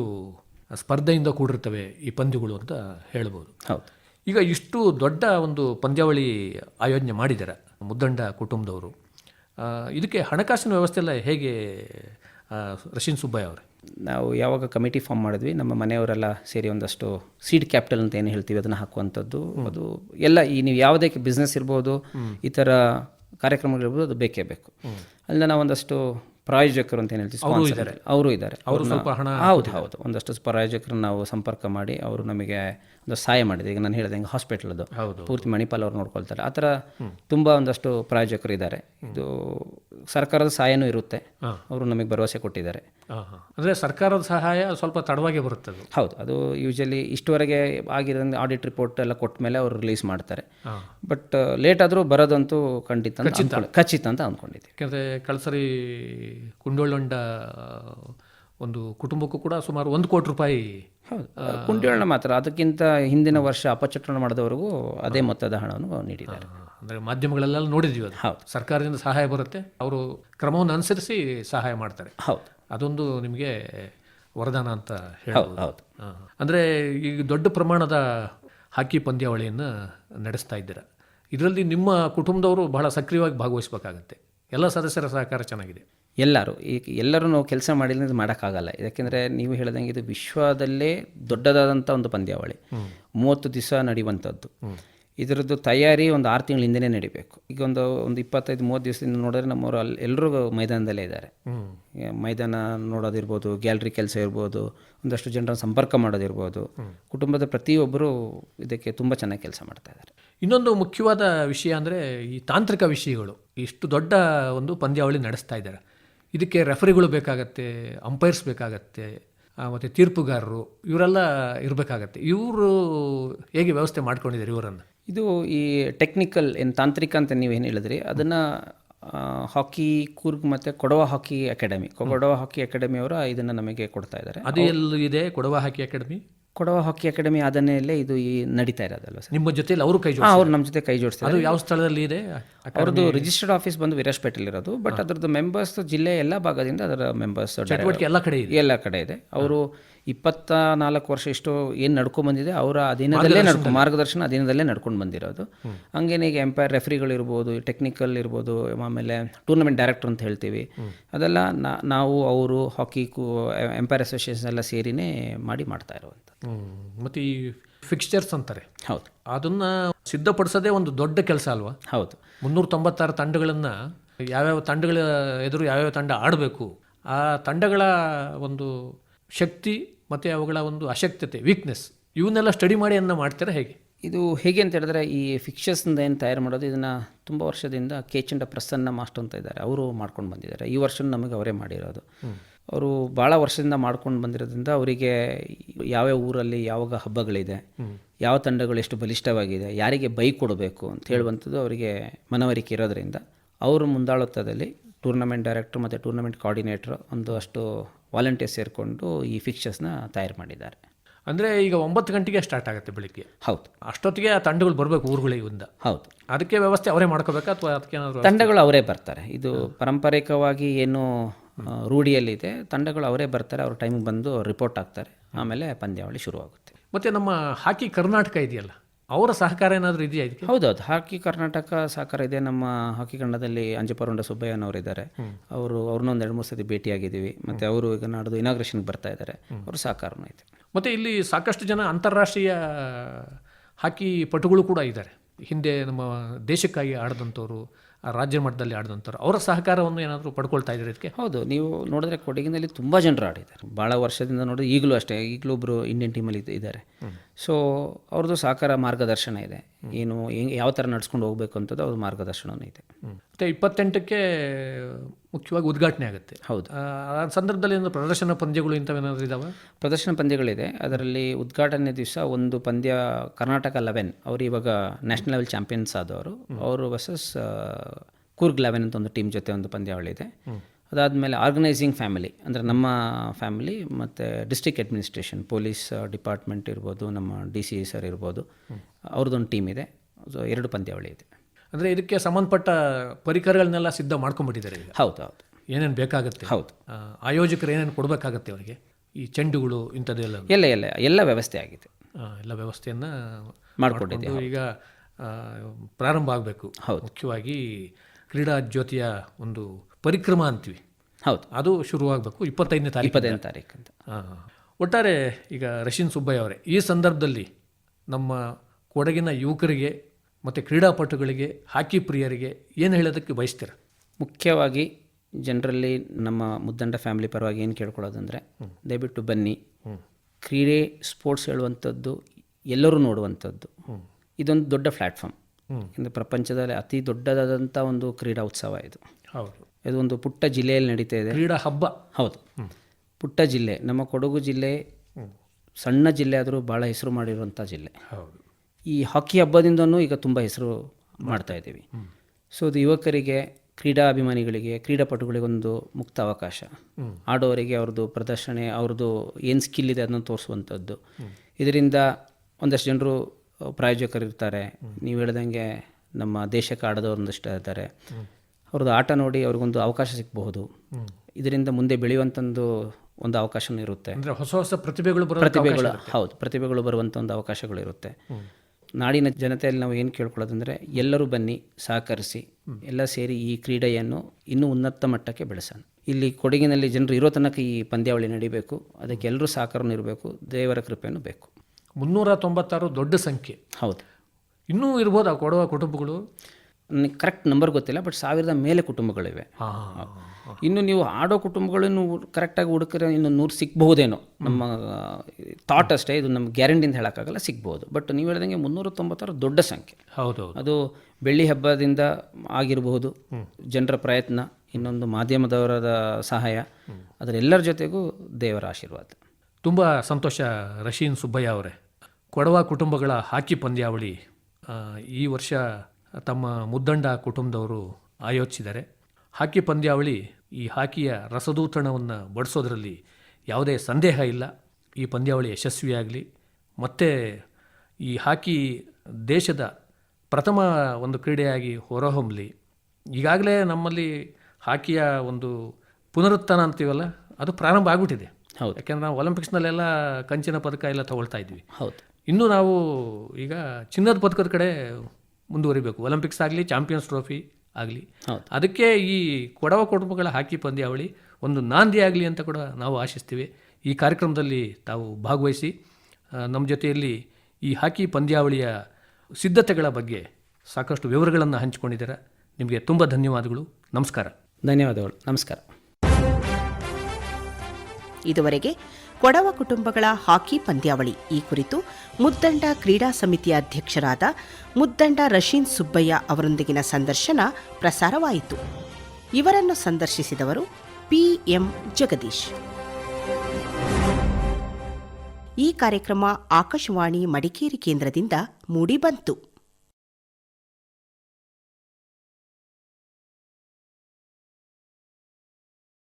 ಸ್ಪರ್ಧೆಯಿಂದ ಕೂಡಿರ್ತವೆ ಈ ಪಂದ್ಯಗಳು ಅಂತ ಹೇಳ್ಬೋದು. ಹೌದು. ಈಗ ಇಷ್ಟು ದೊಡ್ಡ ಒಂದು ಪಂದ್ಯಾವಳಿ ಆಯೋಜನೆ ಮಾಡಿದ್ದಾರೆ ಮುದ್ದಂಡ ಕುಟುಂಬದವರು. ಇದಕ್ಕೆ ಹಣಕಾಸಿನ ವ್ಯವಸ್ಥೆ ಎಲ್ಲ ಹೇಗೆ ರಶೀನ್ ಸುಬ್ಬಯ್ಯ ಅವರೇ? ನಾವು ಯಾವಾಗ ಕಮಿಟಿ ಫಾರ್ಮ್ ಮಾಡಿದ್ವಿ ನಮ್ಮ ಮನೆಯವರೆಲ್ಲ ಸೇರಿ ಒಂದಷ್ಟು ಸೀಡ್ ಕ್ಯಾಪಿಟಲ್ ಅಂತ ಏನು ಹೇಳ್ತೀವಿ ಅದನ್ನು ಹಾಕುವಂಥದ್ದು. ಅದು ಎಲ್ಲ ಈ ನೀವು ಯಾವುದೇ ಬಿಸ್ನೆಸ್ ಇರ್ಬೋದು ಈ ಥರ ಕಾರ್ಯಕ್ರಮಗಳಿರ್ಬೋದು ಅದು ಬೇಕೇ ಬೇಕು. ಅಲ್ಲಿಂದ ನಾವು ಒಂದಷ್ಟು ಪ್ರಾಯೋಜಕರು ಅಂತ ಏನು ಹೇಳ್ತೀವಿ ಸ್ಪಾನ್ಸರ್ ಅವರು ಇದ್ದಾರೆ ಅವರು ಹೌದು ಹೌದು. ಒಂದಷ್ಟು ಪ್ರಾಯೋಜಕರನ್ನ ನಾವು ಸಂಪರ್ಕ ಮಾಡಿ ಅವರು ನಮಗೆ ಒಂದು ಸಹಾಯ ಮಾಡಿದೆ. ಈಗ ನಾನು ಹೇಳಿದೆ ಹಿಂಗೆ ಹಾಸ್ಪಿಟಲ್ದು ಹೌದು. ಪೂರ್ತಿ ಮಣಿಪಾಲ್ ಅವ್ರು ನೋಡ್ಕೊಳ್ತಾರೆ. ಆ ಥರ ತುಂಬ ಒಂದಷ್ಟು ಪ್ರಾಯೋಜಕರು ಇದ್ದಾರೆ. ಇದು ಸರ್ಕಾರದ ಸಹಾಯನೂ ಇರುತ್ತೆ. ಅವರು ನಮಗೆ ಭರವಸೆ ಕೊಟ್ಟಿದ್ದಾರೆ. ಅಂದರೆ ಸರ್ಕಾರದ ಸಹಾಯ ಸ್ವಲ್ಪ ತಡವಾಗಿ ಬರುತ್ತೆ ಹೌದು ಅದು ಯೂಶಲಿ ಇಷ್ಟುವರೆಗೆ ಆಗಿರೋ ಆಡಿಟ್ ರಿಪೋರ್ಟ್ ಎಲ್ಲ ಕೊಟ್ಟ ಮೇಲೆ ಅವರು ರಿಲೀಸ್ ಮಾಡ್ತಾರೆ. ಬಟ್ ಲೇಟ್ ಆದರೂ ಬರೋದಂತೂ ಖಂಡಿತ ಖಚಿತ. ಅಂತ ಅಂದ್ಕೊಂಡಿದ್ದೀವಿ ಯಾಕೆಂದರೆ ಕಳ್ಸರಿ ಕುಂಡೋಳಂಡ ಒಂದು ಕುಟುಂಬಕ್ಕೂ ಕೂಡ ಸುಮಾರು ಒಂದು ಕೋಟಿ ರೂಪಾಯಿ ಕುಂಟಿಯೋಳನ ಮಾತ್ರ. ಅದಕ್ಕಿಂತ ಹಿಂದಿನ ವರ್ಷ ಅಪಚಟನ ಮಾಡಿದವರೆಗೂ ಅದೇ ಮೊತ್ತದ ಹಣವನ್ನು ನೀಡಿದ್ದಾರೆ. ಅಂದರೆ ಮಾಧ್ಯಮಗಳೆಲ್ಲ ನೋಡಿದ್ವಿ ಅದು. ಹೌದು. ಸರ್ಕಾರದಿಂದ ಸಹಾಯ ಬರುತ್ತೆ ಅವರು ಕ್ರಮವನ್ನು ಅನುಸರಿಸಿ ಸಹಾಯ ಮಾಡ್ತಾರೆ. ಹೌದು. ಅದೊಂದು ನಿಮಗೆ ವರದಾನ ಅಂತ ಹೌದು ಹೇಳ್ಬೋದು ಹೌದು ಅಂದರೆ ಈಗ ದೊಡ್ಡ ಪ್ರಮಾಣದ ಹಾಕಿ ಪಂದ್ಯಾವಳಿಯನ್ನು ನಡೆಸ್ತಾ ಇದ್ದೀರಾ. ಇದರಲ್ಲಿ ನಿಮ್ಮ ಕುಟುಂಬದವರು ಬಹಳ ಸಕ್ರಿಯವಾಗಿ ಭಾಗವಹಿಸಬೇಕಾಗತ್ತೆ. ಎಲ್ಲ ಸದಸ್ಯರ ಸಹಕಾರ ಚೆನ್ನಾಗಿದೆ. ಎಲ್ಲರೂ ಈಗ ಎಲ್ಲರೂ ನಾವು ಕೆಲಸ ಮಾಡಿಲ್ಲ ಇದು ಮಾಡೋಕ್ಕಾಗಲ್ಲ. ಯಾಕೆಂದರೆ ನೀವು ಹೇಳ್ದಂಗೆ ಇದು ವಿಶ್ವದಲ್ಲೇ ದೊಡ್ಡದಾದಂಥ ಒಂದು ಪಂದ್ಯಾವಳಿ. ಮೂವತ್ತು ದಿವಸ ನಡೆಯುವಂಥದ್ದು. ಇದರದ್ದು ತಯಾರಿ ಒಂದು ಆರು ತಿಂಗಳ ಹಿಂದೆನೇ ನಡಿಬೇಕು. ಈಗ ಒಂದು ಒಂದು ಇಪ್ಪತ್ತೈದು ಮೂವತ್ತು ದಿವಸದಿಂದ ನೋಡಿದ್ರೆ ನಮ್ಮವರು ಅಲ್ಲಿ ಎಲ್ಲರೂ ಮೈದಾನದಲ್ಲೇ ಇದ್ದಾರೆ. ಮೈದಾನ ನೋಡೋದಿರ್ಬೋದು ಗ್ಯಾಲರಿ ಕೆಲಸ ಇರ್ಬೋದು ಒಂದಷ್ಟು ಜನರ ಸಂಪರ್ಕ ಮಾಡೋದಿರ್ಬೋದು. ಕುಟುಂಬದ ಪ್ರತಿಯೊಬ್ಬರು ಇದಕ್ಕೆ ತುಂಬ ಚೆನ್ನಾಗಿ ಕೆಲಸ ಮಾಡ್ತಾ ಇದ್ದಾರೆ. ಇನ್ನೊಂದು ಮುಖ್ಯವಾದ ವಿಷಯ ಅಂದರೆ ಈ ತಾಂತ್ರಿಕ ವಿಷಯಗಳು. ಇಷ್ಟು ದೊಡ್ಡ ಒಂದು ಪಂದ್ಯಾವಳಿ ನಡೆಸ್ತಾ ಇದ್ದಾರೆ. ಇದಕ್ಕೆ ರೆಫರಿಗಳು ಬೇಕಾಗತ್ತೆ ಅಂಪೈರ್ಸ್ ಬೇಕಾಗತ್ತೆ ಮತ್ತು ತೀರ್ಪುಗಾರರು ಇವರೆಲ್ಲ ಇರಬೇಕಾಗತ್ತೆ. ಇವರು ಹೇಗೆ ವ್ಯವಸ್ಥೆ ಮಾಡ್ಕೊಂಡಿದ್ದಾರೆ ಇವರನ್ನು? ಇದು ಈ ಟೆಕ್ನಿಕಲ್ ಏನು ತಾಂತ್ರಿಕ ಅಂತ ನೀವು ಏನು ಹೇಳಿದ್ರಿ ಅದನ್ನು ಹಾಕಿ ಕೂರ್ಗ್ ಮತ್ತು Kodava hockey academy Kodava hockey academy ಅವರು ಇದನ್ನು ನಮಗೆ ಕೊಡ್ತಾ ಇದ್ದಾರೆ. ಅದು ಎಲ್ಲೂ ಇದೆ? Kodava hockey academy Kodava hockey academy ಆದನೆಯಲ್ಲೇ ಇದು ಈ ನಡೀತಾ ಇರೋದಲ್ಲ ಸರ್? ನಿಮ್ಮ ಜೊತೆಲಿ ಅವರು ಕೈ ಜೋಡಿಸಿ ಅವ್ರು ನಮ್ಮ ಜೊತೆ ಕೈ ಜೋಡಿಸ್ತಾರೆ ಅದು ಯಾವ ಸ್ಥಳದಲ್ಲಿ ಇದೆ? ಅವ್ರದ್ದು ರಿಜಿಸ್ಟರ್ಡ್ ಆಫೀಸ್ ಬಂದು ವಿರಾಜ್ಪೇಟೆಲಿರೋದು ಬಟ್ ಅದರದ್ದು ಮೆಂಬರ್ಸ್ ಜಿಲ್ಲೆ ಎಲ್ಲ ಭಾಗದಿಂದ ಅದರ ಮೆಂಬರ್ಸ್ ಚಟುವಟಿಕೆ ಎಲ್ಲ ಕಡೆ ಇದೆ. ಎಲ್ಲ ಕಡೆ ಇದೆ. ಅವರು ಇಪ್ಪತ್ತ ನಾಲ್ಕು ವರ್ಷ ಇಷ್ಟು ಏನು ನಡ್ಕೊಂಡು ಬಂದಿದೆ ಅವರ ಅಧೀನದಲ್ಲೇ ನಡ್ಕೊ ಮಾರ್ಗದರ್ಶನ ಅಧೀನದಲ್ಲೇ ನಡ್ಕೊಂಡು ಬಂದಿರೋದು. ಹಂಗೇನೆ ಈಗ ಎಂಪೈರ್ ರೆಫ್ರಿಗಳಿರ್ಬೋದು ಟೆಕ್ನಿಕಲ್ ಇರ್ಬೋದು ಆಮೇಲೆ ಟೂರ್ನಮೆಂಟ್ ಡೈರೆಕ್ಟರ್ ಅಂತ ಹೇಳ್ತೀವಿ. ಅದೆಲ್ಲ ನಾವು ಅವರು ಹಾಕಿ ಎಂಪೈರ್ ಅಸೋಸಿಯೇಷನ್ ಎಲ್ಲ ಸೇರಿನೇ ಮಾಡಿ ಮಾಡ್ತಾ ಇರುವಂಥ. ಮತ್ತೆ ಈ ಫಿಕ್ಸ್ಚರ್ಸ್ ಅಂತಾರೆ. ಹೌದು. ಅದನ್ನ ಸಿದ್ಧಪಡಿಸೋದೇ ಒಂದು ದೊಡ್ಡ ಕೆಲಸ ಅಲ್ವಾ? ಹೌದು. ಮುನ್ನೂರ ತೊಂಬತ್ತಾರು ತಂಡಗಳನ್ನು ಯಾವ್ಯಾವ ತಂಡಗಳ ಎದುರು ಯಾವ್ಯಾವ ತಂಡ ಆಡಬೇಕು ಆ ತಂಡಗಳ ಒಂದು ಶಕ್ತಿ ಮತ್ತು ಅವುಗಳ ಒಂದು ಅಶಕ್ತತೆ ವೀಕ್ನೆಸ್ ಇವನ್ನೆಲ್ಲ ಸ್ಟಡಿ ಮಾಡಿ ಅನ್ನ ಮಾಡ್ತಾರೆ ಹೇಗೆ? ಇದು ಹೇಗೆ ಅಂತ ಹೇಳಿದ್ರೆ ಈ ಫಿಕ್ಷರ್ಸ್ನಿಂದ ಏನು ತಯಾರು ಮಾಡೋದು ಇದನ್ನು ತುಂಬ ವರ್ಷದಿಂದ ಕೇಚಂಡ ಪ್ರಸನ್ನ ಮಾಸ್ಟರ್ ಅಂತ ಇದ್ದಾರೆ. ಅವರು ಮಾಡ್ಕೊಂಡು ಬಂದಿದ್ದಾರೆ. ಈ ವರ್ಷ ನಮಗೆ ಅವರೇ ಮಾಡಿರೋದು. ಅವರು ಭಾಳ ವರ್ಷದಿಂದ ಮಾಡ್ಕೊಂಡು ಬಂದಿರೋದ್ರಿಂದ ಅವರಿಗೆ ಯಾವ್ಯಾವ ಊರಲ್ಲಿ ಯಾವಾಗ ಹಬ್ಬಗಳಿದೆ ಯಾವ ತಂಡಗಳು ಎಷ್ಟು ಬಲಿಷ್ಠವಾಗಿದೆ ಯಾರಿಗೆ ಬೈ ಕೊಡಬೇಕು ಅಂತ ಹೇಳುವಂಥದ್ದು ಅವರಿಗೆ ಮನವರಿಕೆ ಇರೋದ್ರಿಂದ ಅವರು ಮುಂದಾಳತ್ವದಲ್ಲಿ ಟೂರ್ನಮೆಂಟ್ ಡೈರೆಕ್ಟರ್ ಮತ್ತು ಟೂರ್ನಮೆಂಟ್ ಕೋಆರ್ಡಿನೇಟ್ರ್ ಒಂದು ಅಷ್ಟು ವಾಲಂಟಿಯರ್ಸ್ ಸೇರಿಕೊಂಡು ಈ ಫಿಕ್ಷರ್ಸ್ನ ತಯಾರು ಮಾಡಿದ್ದಾರೆ. ಅಂದರೆ ಈಗ ಒಂಬತ್ತು ಗಂಟೆಗೆ ಸ್ಟಾರ್ಟ್ ಆಗುತ್ತೆ ಬೆಳಿಗ್ಗೆ. ಹೌದು. ಅಷ್ಟೊತ್ತಿಗೆ ಆ ತಂಡಗಳು ಬರಬೇಕು ಊರುಗಳಿಂದ ಹೌದು. ಅದಕ್ಕೆ ವ್ಯವಸ್ಥೆ ಅವರೇ ಮಾಡ್ಕೋಬೇಕಾ ಅಥವಾ ಅದಕ್ಕೆ ಏನಾದರೂ ತಂಡಗಳು ಅವರೇ ಬರ್ತಾರೆ. ಇದು ಪಾರಂಪರಿಕವಾಗಿ ಏನು ರೂಢಿಯಲ್ಲಿದೆ. ತಂಡಗಳು ಅವರೇ ಬರ್ತಾರೆ ಅವ್ರ ಟೈಮಿಗೆ ಬಂದು ರಿಪೋರ್ಟ್ ಆಗ್ತಾರೆ ಆಮೇಲೆ ಪಂದ್ಯಾವಳಿ ಶುರುವಾಗುತ್ತೆ. ಮತ್ತು ನಮ್ಮ ಹಾಕಿ ಕರ್ನಾಟಕ ಇದೆಯಲ್ಲ ಅವರ ಸಹಕಾರ ಏನಾದರೂ ಇದೆಯಾ ಇದಕ್ಕೆ? ಹೌದೌದು. ಹಾಕಿ ಕರ್ನಾಟಕ ಸಹಕಾರ ಇದೆ. ನಮ್ಮ ಹಾಕಿ ಕಂಡದಲ್ಲಿ ಅಂಜಪರುಂಡ ಸುಬ್ಬಯ್ಯನವರಿದ್ದಾರೆ ಅವರು ಅವ್ರನ್ನೊಂದು ಎರಡು ಮೂರು ಸತಿ ಭೇಟಿಯಾಗಿದ್ದೀವಿ. ಮತ್ತು ಅವರು ಈಗ ನಾಡ್ದು ಇನಾಗ್ರೇಷನ್ಗೆ ಬರ್ತಾ ಇದ್ದಾರೆ. ಅವ್ರ ಸಹಕಾರನೂ ಇದೆ. ಮತ್ತು ಇಲ್ಲಿ ಸಾಕಷ್ಟು ಜನ ಅಂತಾರಾಷ್ಟ್ರೀಯ ಹಾಕಿ ಪಟುಗಳು ಕೂಡ ಇದ್ದಾರೆ. ಹಿಂದೆ ನಮ್ಮ ದೇಶಕ್ಕಾಗಿ ಆಡಿದಂಥವ್ರು ರಾಜ್ಯ ಮಟ್ಟದಲ್ಲಿ ಆಡಿದಂಥವ್ರು. ಅವರ ಸಹಕಾರವನ್ನು ಏನಾದರೂ ಪಡ್ಕೊಳ್ತಾ ಇದ್ದಾರೆ ಇದಕ್ಕೆ? ಹೌದು ನೀವು ನೋಡಿದ್ರೆ ಕೊಡಗಿನಲ್ಲಿ ತುಂಬ ಜನರು ಆಡಿದ್ದಾರೆ. ಭಾಳ ವರ್ಷದಿಂದ ನೋಡಿದ್ರೆ ಈಗಲೂ ಅಷ್ಟೇ ಈಗಲೂ ಒಬ್ಬರು ಇಂಡಿಯನ್ ಟೀಮಲ್ಲಿ ಇದ್ದಾರೆ. ಸೊ ಅವ್ರದ್ದು ಸಾಕಾರ ಮಾರ್ಗದರ್ಶನ ಇದೆ. ಏನು ಹೆಂಗ್- ಯಾವ ಥರ ನಡ್ಸ್ಕೊಂಡು ಹೋಗ್ಬೇಕು ಅಂತದ್ದು ಅವ್ರ ಮಾರ್ಗದರ್ಶನವೂ ಇದೆ. ಮತ್ತು ಇಪ್ಪತ್ತೆಂಟಕ್ಕೆ ಮುಖ್ಯವಾಗಿ ಉದ್ಘಾಟನೆ ಆಗುತ್ತೆ. ಹೌದು. ಆ ಸಂದರ್ಭದಲ್ಲಿ ಒಂದು ಪ್ರದರ್ಶನ ಪಂದ್ಯಗಳು ಇಂಥವೇನಾದ್ರು ಇದ್ದಾವೆ ಪ್ರದರ್ಶನ ಪಂದ್ಯಗಳಿದೆ. ಅದರಲ್ಲಿ ಉದ್ಘಾಟನೆ ದಿವಸ ಒಂದು ಪಂದ್ಯ ಕರ್ನಾಟಕ ಲೆವೆನ್ ಅವರು ಇವಾಗ ನ್ಯಾಷನಲ್ ಲೆವೆಲ್ ಚಾಂಪಿಯನ್ಸ್ ಆದವರು. ಅವರು ವರ್ಸಸ್ ಕೂರ್ಗ್ ಲೆವೆನ್ ಅಂತ ಒಂದು ಟೀಮ್ ಜೊತೆ ಒಂದು ಪಂದ್ಯಾವಳಿ ಇದೆ. ಅದಾದಮೇಲೆ ಆರ್ಗನೈಸಿಂಗ್ ಫ್ಯಾಮಿಲಿ ಅಂದರೆ ನಮ್ಮ ಫ್ಯಾಮಿಲಿ ಮತ್ತು ಡಿಸ್ಟಿಕ್ ಅಡ್ಮಿನಿಸ್ಟ್ರೇಷನ್ ಪೊಲೀಸ್ ಡಿಪಾರ್ಟ್ಮೆಂಟ್ ಇರ್ಬೋದು ನಮ್ಮ ಡಿ ಸಿ ಸರ್ ಇರ್ಬೋದು ಅವ್ರದ್ದೊಂದು ಟೀಮ್ ಇದೆ. ಸೊ ಎರಡು ಪಂದ್ಯಾವಳಿ ಇದೆ. ಅಂದರೆ ಇದಕ್ಕೆ ಸಂಬಂಧಪಟ್ಟ ಪರಿಕರಗಳನ್ನೆಲ್ಲ ಸಿದ್ಧ ಮಾಡ್ಕೊಂಡ್ಬಿಟ್ಟಿದ್ದಾರೆ ಈಗ. ಹೌದು ಹೌದು. ಏನೇನು ಬೇಕಾಗುತ್ತೆ? ಹೌದು. ಆಯೋಜಕರು ಏನೇನು ಕೊಡಬೇಕಾಗತ್ತೆ ಅವರಿಗೆ? ಈ ಚೆಂಡುಗಳು ಇಂಥದ್ದೆಲ್ಲ? ಎಲ್ಲ ಎಲ್ಲ ಎಲ್ಲ ವ್ಯವಸ್ಥೆ ಆಗಿದೆ. ಎಲ್ಲ ವ್ಯವಸ್ಥೆಯನ್ನು ಮಾಡಿಕೊಂಡಿದ್ದೀವಿ ಈಗ ಪ್ರಾರಂಭ ಆಗಬೇಕು. ಹೌದು. ಮುಖ್ಯವಾಗಿ ಕ್ರೀಡಾ ಜ್ಯೋತಿಯ ಒಂದು ಪರಿಕ್ರಮ ಅಂತೀವಿ. ಹೌದು. ಅದು ಶುರುವಾಗಬೇಕು ಇಪ್ಪತ್ತೈದನೇ ತಾರೀಕು ಇಪ್ಪತ್ತೈದನೇ ತಾರೀಕು ಅಂತ ಒಟ್ಟಾರೆ ಈಗ ರಶೀನ್ ಸುಬ್ಬಯ್ಯ ಅವರೇ ಈ ಸಂದರ್ಭದಲ್ಲಿ ನಮ್ಮ ಕೊಡಗಿನ ಯುವಕರಿಗೆ ಮತ್ತು ಕ್ರೀಡಾಪಟುಗಳಿಗೆ ಹಾಕಿ ಪ್ರಿಯರಿಗೆ ಏನು ಹೇಳೋದಕ್ಕೆ ಬಯಸ್ತೀರ? ಮುಖ್ಯವಾಗಿ ಜನರಲ್ಲಿ ನಮ್ಮ ಮುದ್ದಂಡ ಫ್ಯಾಮಿಲಿ ಪರವಾಗಿ ಏನು ಕೇಳ್ಕೊಳ್ಳೋದಂದರೆ ದಯವಿಟ್ಟು ಬನ್ನಿ. ಕ್ರೀಡೆ ಸ್ಪೋರ್ಟ್ಸ್ ಹೇಳುವಂಥದ್ದು ಎಲ್ಲರೂ ನೋಡುವಂಥದ್ದು. ಇದೊಂದು ದೊಡ್ಡ ಪ್ಲ್ಯಾಟ್ಫಾರ್ಮ್ ಪ್ರಪಂಚದಲ್ಲಿ ಅತಿ ದೊಡ್ಡದಾದಂಥ ಒಂದು ಕ್ರೀಡಾ ಉತ್ಸವ ಇದು. ಹೌದು. ಇದು ಒಂದು ಪುಟ್ಟ ಜಿಲ್ಲೆಯಲ್ಲಿ ನಡೀತಾ ಇದೆ. ಕ್ರೀಡಾ ಹಬ್ಬ. ಹೌದು. ಪುಟ್ಟ ಜಿಲ್ಲೆ ನಮ್ಮ ಕೊಡಗು ಜಿಲ್ಲೆ ಸಣ್ಣ ಜಿಲ್ಲೆ ಆದರೂ ಭಾಳ ಹೆಸರು ಮಾಡಿರುವಂಥ ಜಿಲ್ಲೆ. ಈ ಹಾಕಿ ಹಬ್ಬದಿಂದನೂ ಈಗ ತುಂಬ ಹೆಸರು ಮಾಡ್ತಾ ಇದ್ದೀವಿ. ಸೊ ಅದು ಯುವಕರಿಗೆ ಕ್ರೀಡಾ ಅಭಿಮಾನಿಗಳಿಗೆ ಕ್ರೀಡಾಪಟುಗಳಿಗೆ ಒಂದು ಮುಕ್ತ ಅವಕಾಶ. ಆಡೋರಿಗೆ ಅವ್ರದ್ದು ಪ್ರದರ್ಶನೆ ಅವ್ರದ್ದು ಏನು ಸ್ಕಿಲ್ ಇದೆ ಅದನ್ನು ತೋರಿಸುವಂಥದ್ದು. ಇದರಿಂದ ಒಂದಷ್ಟು ಜನರು ಪ್ರಾಯೋಜಕರಿರ್ತಾರೆ. ನೀವು ಹೇಳ್ದಂಗೆ ನಮ್ಮ ದೇಶಕ್ಕೆ ಆಡದವ್ರು ಒಂದಷ್ಟು ಇರ್ತಾರೆ ಅವ್ರದ್ದು ಆಟ ನೋಡಿ ಅವ್ರಿಗೊಂದು ಅವಕಾಶ ಸಿಗಬಹುದು. ಇದರಿಂದ ಮುಂದೆ ಬೆಳೆಯುವಂಥದ್ದು ಒಂದು ಅವಕಾಶನೂ ಇರುತ್ತೆ. ಅಂದರೆ ಹೊಸ ಹೊಸ ಪ್ರತಿಭೆಗಳು ಪ್ರತಿಭೆಗಳು ಹೌದು ಪ್ರತಿಭೆಗಳು ಬರುವಂಥ ಒಂದು ಅವಕಾಶಗಳು ಇರುತ್ತೆ. ನಾಡಿನ ಜನತೆಯಲ್ಲಿ ನಾವು ಏನು ಕೇಳ್ಕೊಳ್ಳೋದಂದರೆ ಎಲ್ಲರೂ ಬನ್ನಿ ಸಹಕರಿಸಿ ಎಲ್ಲ ಸೇರಿ ಈ ಕ್ರೀಡೆಯನ್ನು ಇನ್ನೂ ಉನ್ನತ ಮಟ್ಟಕ್ಕೆ ಬೆಳೆಸೋಣ. ಇಲ್ಲಿ ಕೊಡಗಿನಲ್ಲಿ ಜನರು ಇರೋ ತನಕ ಈ ಪಂದ್ಯಾವಳಿ ನಡಿಬೇಕು. ಅದಕ್ಕೆ ಎಲ್ಲರೂ ಸಹಕಾರನೂ ಇರಬೇಕು ದೇವರ ಕೃಪೆಯೂ ಬೇಕು. ಮುನ್ನೂರ ತೊಂಬತ್ತಾರು ದೊಡ್ಡ ಸಂಖ್ಯೆ. ಹೌದು. ಇನ್ನೂ ಇರ್ಬೋದು ಆ ಕೊಡುವ ಕುಟುಂಬಗಳು. ನನಗೆ ಕರೆಕ್ಟ್ ನಂಬರ್ ಗೊತ್ತಿಲ್ಲ ಬಟ್ ಸಾವಿರದ ಮೇಲೆ ಕುಟುಂಬಗಳಿವೆ. ಇನ್ನು ನೀವು ಆಡೋ ಕುಟುಂಬಗಳನ್ನು ಕರೆಕ್ಟಾಗಿ ಹುಡುಕಿದ್ರೆ ಇನ್ನು ನೂರು ಸಿಗ್ಬಹುದೇನೋ? ನಮ್ಮ ಥಾಟ್ ಅಷ್ಟೇ ಇದು ನಮ್ಮ ಅಂತ ಹೇಳೋಕ್ಕಾಗಲ್ಲ ಸಿಗ್ಬೋದು. ಬಟ್ ನೀವು ಹೇಳ್ದಂಗೆ ಮುನ್ನೂರ ತೊಂಬತ್ತಾರು ದೊಡ್ಡ ಸಂಖ್ಯೆ. ಹೌದು ಅದು ಬೆಳ್ಳಿ ಹಬ್ಬದಿಂದ ಆಗಿರಬಹುದು ಜನರ ಪ್ರಯತ್ನ ಇನ್ನೊಂದು ಮಾಧ್ಯಮದವರದ ಸಹಾಯ ಅದರೆಲ್ಲರ ಜೊತೆಗೂ ದೇವರ ಆಶೀರ್ವಾದ. ತುಂಬ ಸಂತೋಷ ರಶೀನ್ ಸುಬ್ಬಯ್ಯ ಅವರೇ. ಕೊಡವ ಕುಟುಂಬಗಳ ಹಾಕಿ ಪಂದ್ಯಾವಳಿ ಈ ವರ್ಷ ತಮ್ಮ ಮುದ್ದಂಡ ಕುಟುಂಬದವರು ಆಯೋಜಿಸಿದ್ದಾರೆ ಹಾಕಿ ಪಂದ್ಯಾವಳಿ ಈ ಹಾಕಿಯ ರಸದೂತಣವನ್ನು ಬಡಿಸೋದ್ರಲ್ಲಿ ಯಾವುದೇ ಸಂದೇಹ ಇಲ್ಲ. ಈ ಪಂದ್ಯಾವಳಿ ಯಶಸ್ವಿಯಾಗಲಿ. ಮತ್ತು ಈ ಹಾಕಿ ದೇಶದ ಪ್ರಥಮ ಒಂದು ಕ್ರೀಡೆಯಾಗಿ ಹೊರಹೊಮ್ಮಲಿ ಈಗಾಗಲೇ ನಮ್ಮಲ್ಲಿ ಹಾಕಿಯ ಒಂದು ಪುನರುತ್ಥಾನ ಅಂತೀವಲ್ಲ ಅದು ಪ್ರಾರಂಭ ಆಗಿಬಿಟ್ಟಿದೆ. ಹೌದು. ಯಾಕೆಂದ್ರೆ ನಾವು ಒಲಿಂಪಿಕ್ಸ್ನಲ್ಲೆಲ್ಲ ಕಂಚಿನ ಪದಕ ಎಲ್ಲ ತಗೊಳ್ತಾ ಇದ್ವಿ. ಹೌದು. ಇನ್ನೂ ನಾವು ಈಗ ಚಿನ್ನದ ಪದಕದ ಕಡೆ ಮುಂದುವರಿಬೇಕು. ಒಲಿಂಪಿಕ್ಸ್ ಆಗಲಿ ಚಾಂಪಿಯನ್ಸ್ ಟ್ರೋಫಿ ಆಗಲಿ. ಅದಕ್ಕೆ ಈ ಕೊಡವ ಕುಟುಂಬಗಳ ಹಾಕಿ ಪಂದ್ಯಾವಳಿ ಒಂದು ನಾಂದಿ ಆಗಲಿ ಅಂತ ಕೂಡ ನಾವು ಆಶಿಸ್ತೀವಿ. ಈ ಕಾರ್ಯಕ್ರಮದಲ್ಲಿ ತಾವು ಭಾಗವಹಿಸಿ ನಮ್ಮ ಜೊತೆಯಲ್ಲಿ ಈ ಹಾಕಿ ಪಂದ್ಯಾವಳಿಯ ಸಿದ್ಧತೆಗಳ ಬಗ್ಗೆ ಸಾಕಷ್ಟು ವಿವರಗಳನ್ನು ಹಂಚಿಕೊಂಡಿದ್ದೀರಾ. ನಿಮಗೆ ತುಂಬ ಧನ್ಯವಾದಗಳು. ನಮಸ್ಕಾರ. ಧನ್ಯವಾದಗಳು. ನಮಸ್ಕಾರ. ಇದುವರೆಗೆ ಕೊಡವ ಕುಟುಂಬಗಳ ಹಾಕಿ ಪಂದ್ಯಾವಳಿ. ಈ ಕುರಿತು ಮುದ್ದಂಡ ಕ್ರೀಡಾ ಸಮಿತಿಯ ಅಧ್ಯಕ್ಷರಾದ ಮುದ್ದಂಡ ರಶೀನ್ ಸುಬ್ಬಯ್ಯ ಅವರೊಂದಿಗಿನ ಸಂದರ್ಶನ ಪ್ರಸಾರವಾಯಿತು. ಇವರನ್ನು ಸಂದರ್ಶಿಸಿದವರು ಪಿಎಂ ಜಗದೀಶ್. ಈ ಕಾರ್ಯಕ್ರಮ ಆಕಾಶವಾಣಿ ಮಡಿಕೇರಿ ಕೇಂದ್ರದಿಂದ ಮೂಡಿಬಂತು.